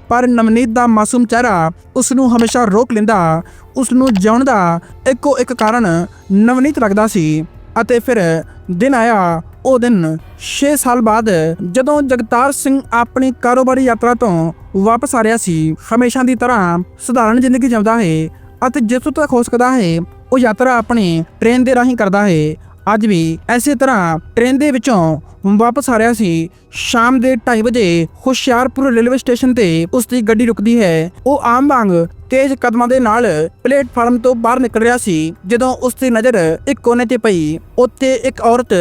ਪਰ ਨਵਨੀਤ ਦਾ ਮਾਸੂਮ ਚਿਹਰਾ ਉਸ ਨੂੰ ਹਮੇਸ਼ਾ ਰੋਕ ਲੈਂਦਾ ਉਸ ਨੂੰ ਜਿਉਣ ਦਾ ਇੱਕੋ ਇੱਕ ਕਾਰਨ ਨਵਨੀਤ ਲੱਗਦਾ ਸੀ ਅਤੇ ਫਿਰ ਦਿਨ ਆਇਆ, ਉਹ ਦਿਨ 6 ਸਾਲ ਬਾਅਦ ਜਦੋਂ ਜਗਤਾਰ ਸਿੰਘ ਆਪਣੀ ਕਾਰੋਬਾਰੀ ਯਾਤਰਾ ਤੋਂ ਵਾਪਸ ਆ ਰਿਹਾ ਸੀ, ਹਮੇਸ਼ਾ ਦੀ ਤਰ੍ਹਾਂ ਸਧਾਰਨ ਜ਼ਿੰਦਗੀ ਜਿਉਂਦਾ ਹੈ ਅਤੇ ਜਿੱਥੋਂ ਤੱਕ ਹੋ ਸਕਦਾ ਹੈ, ਉਹ ਯਾਤਰਾ ਆਪਣੀ ਟ੍ਰੇਨ ਦੇ ਰਾਹੀਂ ਕਰਦਾ ਹੈ ਅੱਜ ਵੀ ਐਸੇ ਤਰ੍ਹਾਂ ਟ੍ਰੇਨ ਦੇ ਵਿੱਚੋਂ ਵਾਪਸ ਆ ਰਿਹਾ ਸੀ। ਸ਼ਾਮ ਦੇ 2:30 ਵਜੇ ਹੁਸ਼ਿਆਰਪੁਰ ਰੇਲਵੇ ਸਟੇਸ਼ਨ ਤੇ ਉਸ ਦੀ ਗੱਡੀ ਰੁਕਦੀ ਹੈ। ਉਹ ਆਮ ਵਾਂਗ ਤੇਜ਼ ਕਦਮਾਂ ਦੇ ਨਾਲ ਪਲੇਟਫਾਰਮ ਤੋਂ ਬਾਹਰ ਨਿਕਲ ਰਿਹਾ ਸੀ, ਜਦੋਂ ਉਸ ਦੀ ਨਜ਼ਰ ਇੱਕ ਕੋਨੇ ਤੇ ਪਈ। ਉੱਥੇ ਇੱਕ ਔਰਤ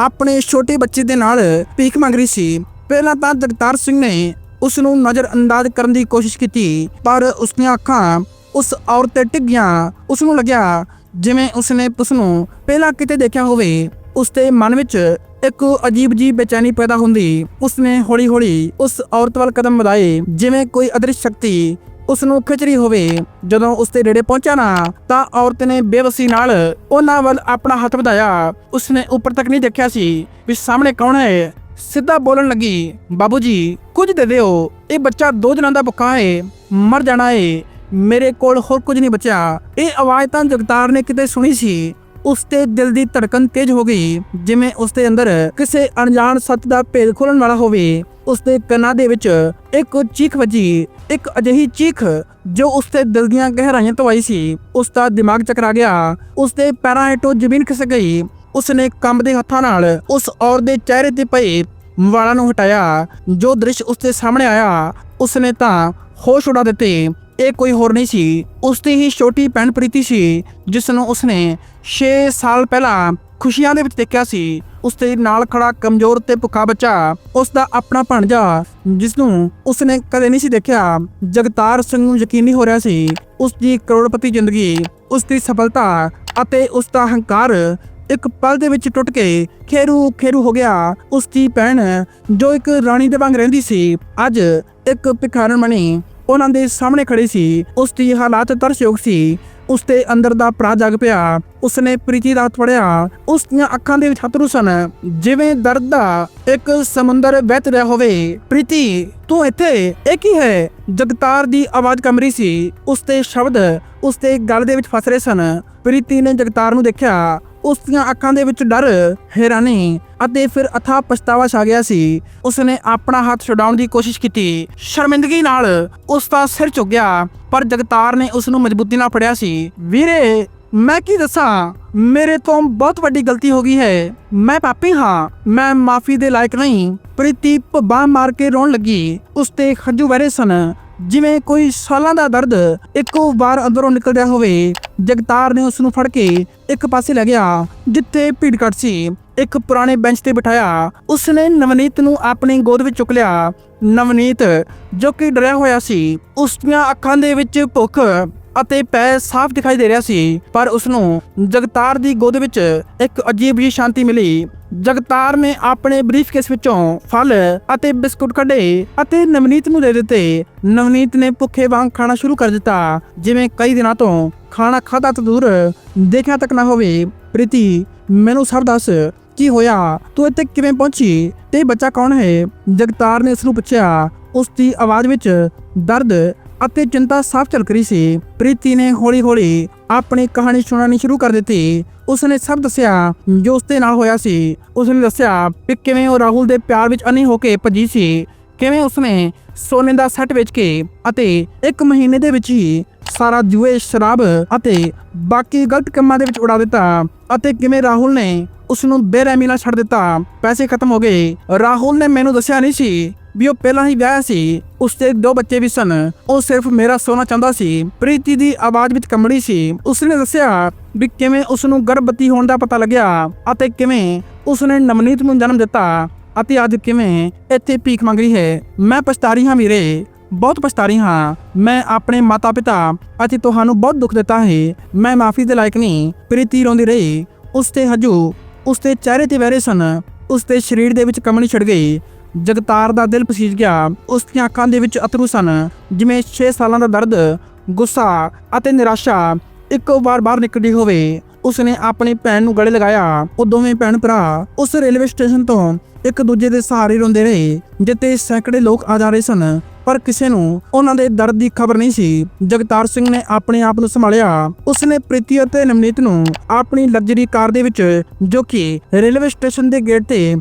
ਆਪਣੇ ਛੋਟੇ ਬੱਚੇ ਦੇ ਨਾਲ ਭੀਖ ਮੰਗ ਰਹੀ ਸੀ। ਪਹਿਲਾਂ ਤਾਂ ਜਗਤਾਰ ਸਿੰਘ ਨੇ ਉਸ ਨੂੰ ਨਜ਼ਰ ਅੰਦਾਜ਼ ਕਰਨ ਦੀ ਕੋਸ਼ਿਸ਼ ਕੀਤੀ, ਪਰ ਉਸ ਦੀਆਂ ਅੱਖਾਂ ਉਸ ਔਰਤ ਤੇ ਟਿਕ ਗਈਆਂ। ਉਸ ਨੂੰ ਲੱਗਿਆ ਜਿਵੇਂ ਉਸਨੇ ਉਸ ਨੂੰ ਪਹਿਲਾਂ ਕਿਤੇ ਦੇਖਿਆ ਹੋਵੇ, ਉਸਦੇ ਮਨ ਵਿੱਚ ਇੱਕ ਅਜੀਬ ਜੀ ਬੇਚੈਨੀ ਪੈਦਾ ਹੁੰਦੀ। ਉਸਨੇ ਹੌਲੀ-ਹੌਲੀ ਉਸ ਔਰਤ ਵੱਲ ਕਦਮ ਵਧਾਏ, ਜਿਵੇਂ ਕੋਈ ਅਦ੍ਰਿਸ਼ ਸ਼ਕਤੀ ਉਸ ਨੂੰ ਖਿੱਚ ਰਹੀ ਹੋਵੇ। ਜਦੋਂ ਉਸ ਦੇ ਨੇੜੇ ਪਹੁੰਚਾ ਨਾ, ਤਾਂ ਔਰਤ ਨੇ ਬੇਵਸੀ ਨਾਲ ਉਹਨਾਂ ਵੱਲ ਆਪਣਾ ਹੱਥ ਵਧਾਇਆ। ਉਸਨੇ ਉੱਪਰ ਤੱਕ ਨਹੀਂ ਦੇਖਿਆ ਸੀ ਵੀ ਸਾਹਮਣੇ ਕੌਣ ਹੈ। ਸਿੱਧਾ ਬੋਲਣ ਲੱਗੀ, ਬਾਬੂ ਜੀ, ਕੁਝ ਦੇ ਦਿਓ, ਇਹ ਬੱਚਾ ਦੋ ਦਿਨਾਂ ਦਾ ਭੁੱਖਾ ਹੈ, ਮਰ ਜਾਣਾ ਹੈ। ਮੇਰੇ ਕੋਲ ਹੋਰ ਕੁਝ ਨਹੀਂ ਬਚਿਆ। ਇਹ ਆਵਾਜ਼ ਤਾਂ ਜਗਤਾਰ ਨੇ ਕਿਤੇ ਸੁਣੀ ਸੀ। ਉਸ ਤੇ ਦਿਲ ਦੀ ਧੜਕਨ ਤੇਜ਼ ਹੋ ਗਈ। ਜਿਵੇਂ ਉਸ ਦੇ ਅੰਦਰ ਕਿਸੇ ਅਣਜਾਣ ਸੱਤ ਦਾ ਭੇਦ ਖੋਲਣ ਵਾਲਾ ਹੋਵੇ। ਉਸ ਦੇ ਕੰਨਾਂ ਦੇ ਵਿੱਚ ਇੱਕ ਚੀਖ ਵੱਜੀ। ਇੱਕ ਅਜਿਹੀ ਚੀਖ ਜੋ ਉਸ ਦੇ ਦਿਲ ਦੀਆਂ ਗਹਿਰਾਈਆਂ ਤੋਂ ਆਈ ਸੀ। ਉਸ ਦਾ ਦਿਮਾਗ ਚਕਰਾ ਗਿਆ। ਉਸ ਦੇ ਪੈਰਾਂ ਹੇਠੋਂ ਜ਼ਮੀਨ ਖਿਸਕ ਗਈ। ਉਸ ਨੇ ਕੰਬਦੇ ਹੱਥਾਂ ਨਾਲ ਉਸ ਔਰ ਦੇ ਚਿਹਰੇ ਤੇ ਪਏ ਵਾਲਾਂ ਨੂੰ ਹਟਾਇਆ। ਜੋ ਦ੍ਰਿਸ਼ ਉਸ ਦੇ ਸਾਹਮਣੇ ਆਇਆ ਉਸ ਨੇ ਤਾਂ ਹੋਸ਼ ਉਡਾ ਦਿੱਤੇ। ਇਹ ਕੋਈ ਹੋਰ ਨਹੀਂ ਸੀ। ਉਸ ਦੀ ਹੀ ਛੋਟੀ ਭੈਣ ਪ੍ਰੀਤੀ ਸੀ ਜਿਸ ਨੂੰ ਉਸਨੇ 6 ਸਾਲ ਪਹਿਲਾਂ ਖੁਸ਼ੀਆਂ ਦੇ ਵਿੱਚ ਦੇਖਿਆ ਸੀ। ਉਸ ਦੇ ਨਾਲ ਖੜਾ ਕਮਜ਼ੋਰ ਤੇ ਭੁੱਖਾ ਬੱਚਾ ਉਸ ਦਾ ਆਪਣਾ ਭਾਣਜਾ ਜਿਸ ਨੂੰ ਉਸਨੇ ਕਦੇ ਨਹੀਂ ਸੀ ਦੇਖਿਆ। ਜਗਤਾਰ ਸਿੰਘ ਨੂੰ ਯਕੀਨ ਨਹੀਂ ਹੋ ਰਿਹਾ ਸੀ ਉਸ ਦੀ ਕਰੋੜਪਤੀ ਜ਼ਿੰਦਗੀ ਉਸ ਦੀ ਸਫਲਤਾ ਅਤੇ ਉਸ ਦਾ ਹੰਕਾਰ ਇੱਕ ਪਲ ਦੇ ਵਿੱਚ ਟੁੱਟ ਕੇ ਖੇਰੂ ਖੇਰੂ ਹੋ ਗਿਆ। ਉਸ ਦੀ ਭੈਣ, ਜੋ ਇੱਕ ਰਾਣੀ ਦੇ ਵਾਂਗ ਰਹਿੰਦੀ ਸੀ, ਅੱਜ ਇੱਕ ਭਿਖਾਰਨ ਬਣੀ ਉਹਨਾਂ ਦੇ ਸਾਹਮਣੇ ਖੜੀ ਸੀ। ਉਸ ਦੀ ਹਾਲਾਤ ਤਰਸਯੋਗ ਸੀ। ਉਸ ਦੇ ਅੰਦਰ ਦਾ ਭਰਾ ਜਾਗ ਪਿਆ। ਉਸਨੇ ਪ੍ਰੀਤੀ ਦਾ ਹੱਥ ਫੜਿਆ। ਉਸ ਦੀਆਂ ਅੱਖਾਂ ਦੇ ਵਿੱਚ ਹੱਥਰੂ ਸਨ ਜਿਵੇਂ ਦਰਦ ਦਾ ਇੱਕ ਸਮੁੰਦਰ ਵਹਿ ਰਿਹਾ ਹੋਵੇ। ਪ੍ਰੀਤੀ, ਤੂੰ ਇੱਥੇ? ਇਹ ਕੀ ਹੈ? ਜਗਤਾਰ ਦੀ ਆਵਾਜ਼ ਕੰਬ ਸੀ। ਉਸ ਦੇ ਸ਼ਬਦ ਉਸ ਦੇ ਗਲ ਦੇ ਵਿੱਚ ਫਸ ਰਹੇ ਸਨ। ਪ੍ਰੀਤੀ ਨੇ ਜਗਤਾਰ ਨੂੰ ਦੇਖਿਆ। ਉਸ ਦੀਆਂ ਅੱਖਾਂ ਦੇ ਵਿੱਚ ਡਰ, ਹੈਰਾਨੀ ਅਤੇ ਫਿਰ ਅਥਾ ਪਛਤਾਵਾ ਛਾ ਗਿਆ ਸੀ। ਉਸਨੇ ਆਪਣਾ ਹੱਥ ਛੁਡਾਉਣ ਦੀ ਕੋਸ਼ਿਸ਼ ਕੀਤੀ। ਸ਼ਰਮਿੰਦਗੀ ਨਾਲ ਉਸ ਦਾ ਸਿਰ ਝੁਕ ਗਿਆ ਪਰ ਜਗਤਾਰ ਨੇ ਉਸ ਨੂੰ ਮਜ਼ਬੂਤੀ ਨਾਲ ਫੜਿਆ ਸੀ। ਵੀਰੇ, ਮੈਂ ਕੀ ਦੱਸਾਂ? ਮੇਰੇ ਤੋਂ ਬਹੁਤ ਵੱਡੀ ਗਲਤੀ ਹੋ ਗਈ ਹੈ। ਮੈਂ ਪਾਪੀ ਹਾਂ। ਮੈਂ ਮਾਫੀ ਦੇ ਲਾਇਕ ਨਹੀਂ। ਪ੍ਰੀਤੀ ਭੱਬਾ ਮਾਰ ਕੇ ਰੋਣ ਲੱਗੀ। ਉਸ ਤੇ ਖੰਜੂ ਵਹਿਰੇ ਸਨ। ਜਿਵੇਂ ਕੋਈ ਸਾਲਾਂ ਦਾ ਦਰਦ ਇੱਕੋ ਵਾਰ ਅੰਦਰੋਂ ਨਿਕਲ ਰਿਹਾ ਹੋਵੇ, ਜਗਤਾਰ ਨੇ ਉਸ ਨੂੰ ਫੜ ਕੇ ਇੱਕ ਪਾਸੇ ਲੈ ਗਿਆ, ਜਿੱਥੇ ਭੀੜ ਘੱਟ ਸੀ। ਇੱਕ ਪੁਰਾਣੇ ਬੈਂਚ ਤੇ ਬਿਠਾਇਆ, ਉਸਨੇ ਨਵਨੀਤ ਨੂੰ ਆਪਣੀ ਗੋਦ ਵਿੱਚ ਚੁੱਕ ਲਿਆ। ਨਵਨੀਤ, ਜੋ ਕਿ ਡਰਿਆ ਹੋਇਆ ਸੀ, ਉਸ ਦੀਆਂ ਅੱਖਾਂ ਦੇ ਵਿੱਚ ਭੁੱਖ ਅਤੇ ਪੈ ਸਾਫ਼ ਦਿਖਾਈ ਦੇ ਰਿਹਾ ਸੀ, ਪਰ ਉਸ ਨੂੰ ਜਗਤਾਰ ਦੀ ਗੋਦ ਵਿੱਚ ਇੱਕ ਅਜੀਬ ਜਿਹੀ ਸ਼ਾਂਤੀ ਮਿਲੀ। ਜਗਤਾਰ ਨੇ ਆਪਣੇ ਬਰੀਫਕੇਸ ਵਿੱਚੋਂ ਫਲ ਅਤੇ ਬਿਸਕੁਟ ਕੱਢੇ ਅਤੇ ਨਵਨੀਤ ਨੂੰ ਦੇ ਦਿੱਤੇ। ਨਵਨੀਤ ਨੇ ਭੁੱਖੇ ਵਾਂਗ ਖਾਣਾ ਸ਼ੁਰੂ ਕਰ ਦਿੱਤਾ, ਜਿਵੇਂ ਕਈ ਦਿਨਾਂ ਤੋਂ ਖਾਣਾ ਖਾਦਾ ਤਾਂ ਦੂਰ, ਦੇਖਿਆ ਤੱਕ ਨਾ ਹੋਵੇ। ਪ੍ਰੀਤੀ, ਮੈਨੂੰ ਸਭ ਦੱਸ, ਕੀ ਹੋਇਆ? ਤੂੰ ਇੱਥੇ ਕਿਵੇਂ ਪਹੁੰਚੀ? ਤੇ ਬੱਚਾ ਕੌਣ ਹੈ? ਜਗਤਾਰ ਨੇ ਉਸ ਨੂੰ ਪੁੱਛਿਆ। ਉਸ ਦੀ ਆਵਾਜ਼ ਵਿੱਚ ਦਰਦ ਅਤੇ ਚਿੰਤਾ ਸਾਫ਼ ਝਲਕ ਰਹੀ ਸੀ। ਪ੍ਰੀਤੀ ਨੇ ਹੌਲੀ-ਹੌਲੀ ਆਪਣੀ ਕਹਾਣੀ ਸੁਣਾਉਣੀ ਸ਼ੁਰੂ ਕਰ ਦਿੱਤੀ। ਉਸਨੇ ਸਭ ਦੱਸਿਆ ਜੋ ਉਸਦੇ ਨਾਲ ਹੋਇਆ ਸੀ। ਉਸਨੇ ਦੱਸਿਆ ਕਿ ਕਿਵੇਂ ਉਹ ਰਾਹੁਲ ਦੇ ਪਿਆਰ ਵਿੱਚ ਅਨੀ ਹੋ ਕੇ ਭੱਜੀ ਸੀ, ਕਿਵੇਂ ਉਸਨੇ ਸੋਨੇ ਦਾ ਸੈੱਟ ਵੇਚ ਕੇ ਅਤੇ ਇੱਕ ਮਹੀਨੇ ਦੇ ਵਿੱਚ ਹੀ ਸਾਰਾ ਜੂਏ, ਸ਼ਰਾਬ ਅਤੇ ਬਾਕੀ ਗਲਤ ਕੰਮਾਂ ਦੇ ਵਿੱਚ ਉਡਾ ਦਿੱਤਾ ਅਤੇ ਕਿਵੇਂ ਰਾਹੁਲ ਨੇ ਉਸ ਨੂੰ ਬੇਰਹਿਮੀ ਨਾਲ ਛੱਡ ਦਿੱਤਾ। ਪੈਸੇ ਖਤਮ ਹੋ ਗਏ। ਰਾਹੁਲ ਨੇ ਮੈਨੂੰ ਦੱਸਿਆ ਨਹੀਂ ਸੀ ਵੀ ਉਹ ਪਹਿਲਾਂ ਹੀ ਵਿਆਹ ਸੀ, ਉਸ ਦੇ ਦੋ ਬੱਚੇ ਵੀ ਸਨ। ਉਹ ਸਿਰਫ ਮੇਰਾ ਸੋਨਾ ਚਾਹੁੰਦਾ ਸੀ। ਪ੍ਰੀਤੀ ਦੀ ਆਵਾਜ਼ ਵਿੱਚ ਕੰਬਣੀ ਸੀ। ਉਸਨੇ ਦੱਸਿਆ ਵੀ ਕਿਵੇਂ ਉਸ ਨੂੰ ਗਰਭਵਤੀ ਹੋਣ ਦਾ ਪਤਾ ਲੱਗਿਆ ਅਤੇ ਕਿਵੇਂ ਉਸਨੇ ਨਵਨੀਤ ਨੂੰ ਜਨਮ ਦਿੱਤਾ ਅਤੇ ਅੱਜ ਕਿਵੇਂ ਇੱਥੇ ਭੀਖ ਮੰਗ ਰਹੀ ਹੈ। ਮੈਂ ਪਛਤਾ ਰਹੀ ਹਾਂ ਵੀਰੇ, ਬਹੁਤ ਪਛਤਾ ਰਹੀ ਹਾਂ। ਮੈਂ ਆਪਣੇ ਮਾਤਾ-ਪਿਤਾ ਅਤੇ ਤੁਹਾਨੂੰ ਬਹੁਤ ਦੁੱਖ ਦਿੱਤਾ ਹੈ। ਮੈਂ ਮਾਫੀ ਦੇ ਲਾਇਕ ਨਹੀਂ। ਪ੍ਰੀਤੀ ਰੋਂਦੀ ਰਹੀ। ਉਸ ਤੇ ਹਜੂ ਉਸ ਦੇ ਚਿਹਰੇ ਤੇ ਵਹਿਰੇ ਸਨ। ਉਸ ਦੇ ਸਰੀਰ ਦੇ ਵਿੱਚ ਕੰਬਣੀ ਛਿੜ ਗਈ। ਜਗਤਾਰ ਦਾ ਦਿਲ ਪਸੀਜ ਗਿਆ। ਉਸ ਦੀਆਂ ਅੱਖਾਂ ਦੇ ਵਿੱਚ ਅਥਰੂ ਸਨ। ਜਿਵੇਂ 6 ਸਾਲਾਂ ਦਾ ਦਰਦ, ਗੁੱਸਾ ਅਤੇ ਨਿਰਾਸ਼ਾ ਇੱਕੋ ਵਾਰ ਬਾਹਰ ਨਿਕਲੀ ਹੋਵੇ। ਉਸਨੇ ਆਪਣੀ ਭੈਣ ਨੂੰ ਗਲੇ ਲਗਾਇਆ। ਉਹ ਦੋਵੇਂ ਭੈਣ ਭਰਾ ਉਸ ਰੇਲਵੇ ਸਟੇਸ਼ਨ ਤੋਂ ਇੱਕ ਦੂਜੇ ਦੇ ਸਹਾਰੇ ਰੋਂਦੇ ਰਹੇ ਜਿੱਤੇ ਸੈਂਕੜੇ ਲੋਕ ਆ ਜਾ ਰਹੇ ਸਨ, ਪਰ ਕਿਸੇ ਨੂੰ ਉਹਨਾਂ ਦੇ ਦਰਦ ਦੀ ਖਬਰ ਨਹੀਂ ਸੀ। ਜਗਤਾਰ ਸਿੰਘ ਨੇ ਆਪਣੇ ਆਪ ਨੂੰ ਸੰਭਾਲਿਆ। ਉਸਨੇ ਪ੍ਰੀਤੀ ਅਤੇ ਨਵਨੀਤ ਨੂੰ ਆਪਣੀ ਲਗਜ਼ਰੀ ਕਾਰ ਦੇ ਵਿੱਚ, ਜੋ ਕਿ ਰੇਲਵੇ ਸਟੇਸ਼ਨ ਦੇ ਗੇਟ ਤੇ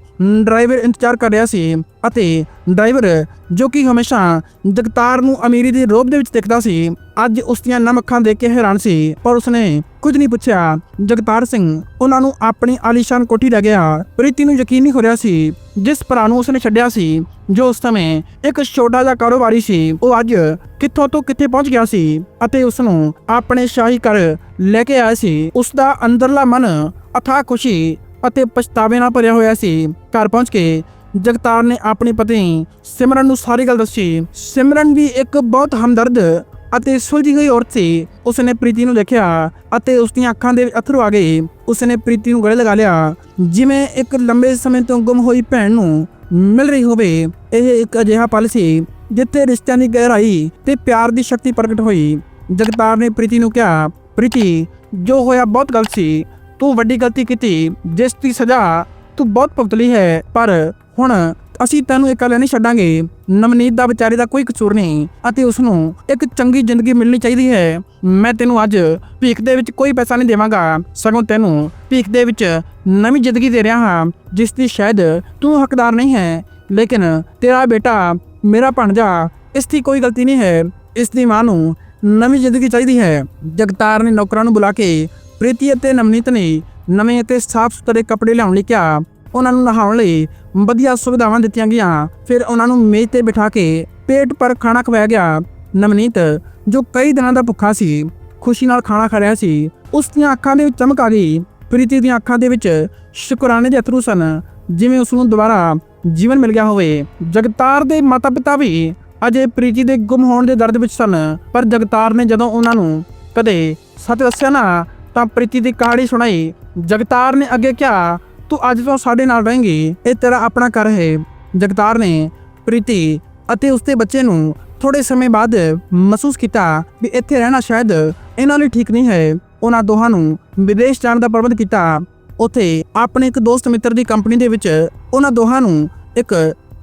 ਡਰਾਈਵਰ ਇੰਤਜ਼ਾਰ ਕਰ ਰਿਹਾ ਸੀ, ਅਤੇ ਡਰਾਈਵਰ, ਜੋ ਕਿ ਹਮੇਸ਼ਾ ਜਗਤਾਰ ਨੂੰ ਅਮੀਰੀ ਦੇ ਰੋਬ ਦੇ ਵਿੱਚ ਦੇਖਦਾ ਸੀ, ਅੱਜ ਉਸ ਦੀਆਂ ਨਮ ਅੱਖਾਂ ਦੇਖ ਕੇ ਹੈਰਾਨ ਸੀ। ਪਰ ਉਸਨੇ ਕੁਝ ਨਹੀਂ ਪੁੱਛਿਆ। ਜਗਤਾਰ ਸਿੰਘ ਉਹਨਾਂ ਨੂੰ ਆਪਣੀ ਆਲੀਸ਼ਾਨ ਕੋਠੀ ਲੈ ਗਿਆ। ਪ੍ਰੀਤੀ ਨੂੰ ਯਕੀਨ ਨਹੀਂ ਹੋ ਰਿਹਾ ਸੀ ਜਿਸ ਭਰਾ ਨੂੰ ਉਸਨੇ ਛੱਡਿਆ ਸੀ, ਜੋ ਉਸ ਸਮੇਂ ਇੱਕ ਛੋਟਾ ਜਿਹਾ ਕਾਰੋਬਾਰੀ ਸੀ, ਉਹ ਅੱਜ ਕਿੱਥੋਂ ਤੋਂ ਕਿੱਥੇ ਪਹੁੰਚ ਗਿਆ ਸੀ ਅਤੇ ਉਸ ਨੂੰ ਆਪਣੇ ਸ਼ਾਹੀ ਘਰ ਲੈ ਕੇ ਆਇਆ ਸੀ। ਉਸ ਦਾ ਅੰਦਰਲਾ ਮਨ ਅਥਾ ਖੁਸ਼ੀ ਅਤੇ ਪਛਤਾਵੇ ਨਾਲ ਭਰਿਆ ਹੋਇਆ ਸੀ। ਘਰ ਪਹੁੰਚ ਕੇ ਜਗਤਾਰ ਨੇ ਆਪਣੀ ਪਤਨੀ ਸਿਮਰਨ ਨੂੰ ਸਾਰੀ ਗੱਲ ਦੱਸੀ। ਸਿਮਰਨ ਵੀ ਇੱਕ ਬਹੁਤ ਹਮਦਰਦ ਅਤੇ ਸੁਲਝੀ ਹੋਈ ਔਰਤ ਸੀ। ਉਸਨੇ ਪ੍ਰੀਤੀ ਨੂੰ ਦੇਖਿਆ ਅਤੇ ਉਸ ਦੀਆਂ ਅੱਖਾਂ ਦੇ ਵਿੱਚ ਅਥਰੂ ਆ ਗਏ। ਉਸਨੇ ਪ੍ਰੀਤੀ ਨੂੰ ਗਲੇ ਲਗਾ ਲਿਆ। ਜਿਵੇਂ ਇੱਕ ਲੰਬੇ ਸਮੇਂ ਤੋਂ ਗੁੰਮ ਹੋਈ ਭੈਣ ਨੂੰ ਮਿਲ ਰਹੀ ਹੋਵੇ, ਇਹ ਇੱਕ ਅਜਿਹਾ ਪਲ ਸੀ ਜਿੱਥੇ ਰਿਸ਼ਤਿਆਂ ਦੀ ਗਹਿਰਾਈ ਤੇ ਪਿਆਰ ਦੀ ਸ਼ਕਤੀ ਪ੍ਰਗਟ ਹੋਈ। ਜਗਤਾਰ ਨੇ ਪ੍ਰੀਤੀ ਨੂੰ ਕਿਹਾ, ਪ੍ਰੀਤੀ, ਜੋ ਹੋਇਆ ਬਹੁਤ ਗਲਤ ਸੀ। ਤੂੰ ਵੱਡੀ ਗਲਤੀ ਕੀਤੀ, ਜਿਸ ਦੀ ਸਜ਼ਾ ਤੂੰ ਬਹੁਤ ਭੁਗਤਲੀ ਹੈ। ਪਰ ਹੁਣ ਅਸੀਂ ਤੈਨੂੰ ਇਕੱਲੇ ਨਹੀਂ ਛੱਡਾਂਗੇ। ਨਵਨੀਤ ਦਾ ਵਿਚਾਰੇ ਦਾ ਕੋਈ ਕਸੂਰ ਨਹੀਂ। ਅਤੇ ਉਸ ਨੂੰ ਇੱਕ ਚੰਗੀ ਜ਼ਿੰਦਗੀ ਮਿਲਣੀ ਚਾਹੀਦੀ ਹੈ। ਮੈਂ ਤੈਨੂੰ ਅੱਜ ਭੀਖ ਦੇ ਵਿੱਚ ਕੋਈ ਪੈਸਾ ਨਹੀਂ ਦੇਵਾਂਗਾ। ਸਗੋਂ ਤੈਨੂੰ ਭੀਖ ਦੇ ਵਿੱਚ ਨਵੀਂ ਜ਼ਿੰਦਗੀ ਦੇ ਰਿਹਾ ਹਾਂ, ਜਿਸ ਦੀ ਸ਼ਾਇਦ ਤੂੰ ਹੱਕਦਾਰ ਨਹੀਂ ਹੈ। ਲੇਕਿਨ ਤੇਰਾ ਬੇਟਾ ਮੇਰਾ ਭਣਜਾ, ਇਸ ਦੀ ਕੋਈ ਗਲਤੀ ਨਹੀਂ ਹੈ। ਇਸ ਦੀ ਮਾਂ ਨੂੰ ਨਵੀਂ ਜ਼ਿੰਦਗੀ ਚਾਹੀਦੀ ਹੈ। ਜਗਤਾਰ ਨੇ ਨੌਕਰਾਂ ਨੂੰ ਬੁਲਾ ਕੇ ਪ੍ਰੀਤੀ ਅਤੇ ਨਵਨੀਤ ਨੇ ਨਵੇਂ ਅਤੇ ਸਾਫ਼ ਸੁਥਰੇ ਕੱਪੜੇ ਲਿਆਉਣ ਲਈ ਕਿਹਾ। ਉਹਨਾਂ ਨੂੰ ਨਹਾਉਣ ਲਈ ਵਧੀਆ ਸੁਵਿਧਾਵਾਂ ਦਿੱਤੀਆਂ ਗਈਆਂ। ਫਿਰ ਉਹਨਾਂ ਨੂੰ ਮੇਜ਼ ਤੇ ਬਿਠਾ ਕੇ ਪੇਟ ਪਰ ਖਾਣਾ ਖਵਾਇਆ ਗਿਆ। ਨਵਨੀਤ, ਜੋ ਕਈ ਦਿਨਾਂ ਦਾ ਭੁੱਖਾ ਸੀ, ਖੁਸ਼ੀ ਨਾਲ ਖਾਣਾ ਖਾ ਰਿਹਾ ਸੀ, ਉਸ ਦੀਆਂ ਅੱਖਾਂ ਦੇ ਵਿੱਚ ਚਮਕ ਆ ਗਈ। ਪ੍ਰੀਤੀ ਦੀਆਂ ਅੱਖਾਂ ਦੇ ਵਿੱਚ ਸ਼ੁਕਰਾਨੇ ਦੇ ਅਥਰੂ ਸਨ, ਜਿਵੇਂ ਉਸ ਨੂੰ ਦੁਬਾਰਾ ਜੀਵਨ ਮਿਲ ਗਿਆ ਹੋਵੇ। ਜਗਤਾਰ ਦੇ ਮਾਤਾ-ਪਿਤਾ ਵੀ ਅਜੇ ਪ੍ਰੀਤੀ ਦੇ ਗੁੰਮ ਹੋਣ ਦੇ ਦਰਦ ਵਿੱਚ ਸਨ, ਪਰ ਜਗਤਾਰ ਨੇ ਜਦੋਂ ਉਹਨਾਂ ਨੂੰ ਕਦੇ ਸੱਚ ਦੱਸਿਆ ਨਾ, ਤਾਂ ਪ੍ਰੀਤੀ ਦੀ ਕਹਾਣੀ ਸੁਣਾਈ। ਜਗਤਾਰ ਨੇ ਅੱਗੇ ਕਿਹਾ ਤੂੰ ਅੱਜ ਤੋਂ ਸਾਡੇ ਨਾਲ ਰਹੇਂਗੀ। ਇਹ ਤੇਰਾ ਆਪਣਾ ਘਰ ਹੈ। ਜਗਤਾਰ ਨੇ ਪ੍ਰੀਤੀ ਅਤੇ ਉਸਦੇ ਬੱਚੇ ਨੂੰ ਥੋੜੇ ਸਮੇਂ ਬਾਅਦ ਮਹਿਸੂਸ ਕੀਤਾ ਵੀ ਇੱਥੇ ਰਹਿਣਾ ਸ਼ਾਇਦ ਇਹਨਾਂ ਲਈ ਠੀਕ ਨਹੀਂ ਹੈ। ਉਹਨਾਂ ਦੋਹਾਂ ਨੂੰ ਵਿਦੇਸ਼ ਜਾਣ ਦਾ ਪ੍ਰਬੰਧ ਕੀਤਾ। ਉੱਥੇ ਆਪਣੇ ਇੱਕ ਦੋਸਤ ਮਿੱਤਰ ਦੀ ਕੰਪਨੀ ਦੇ ਵਿੱਚ ਉਹਨਾਂ ਦੋਹਾਂ ਨੂੰ ਇੱਕ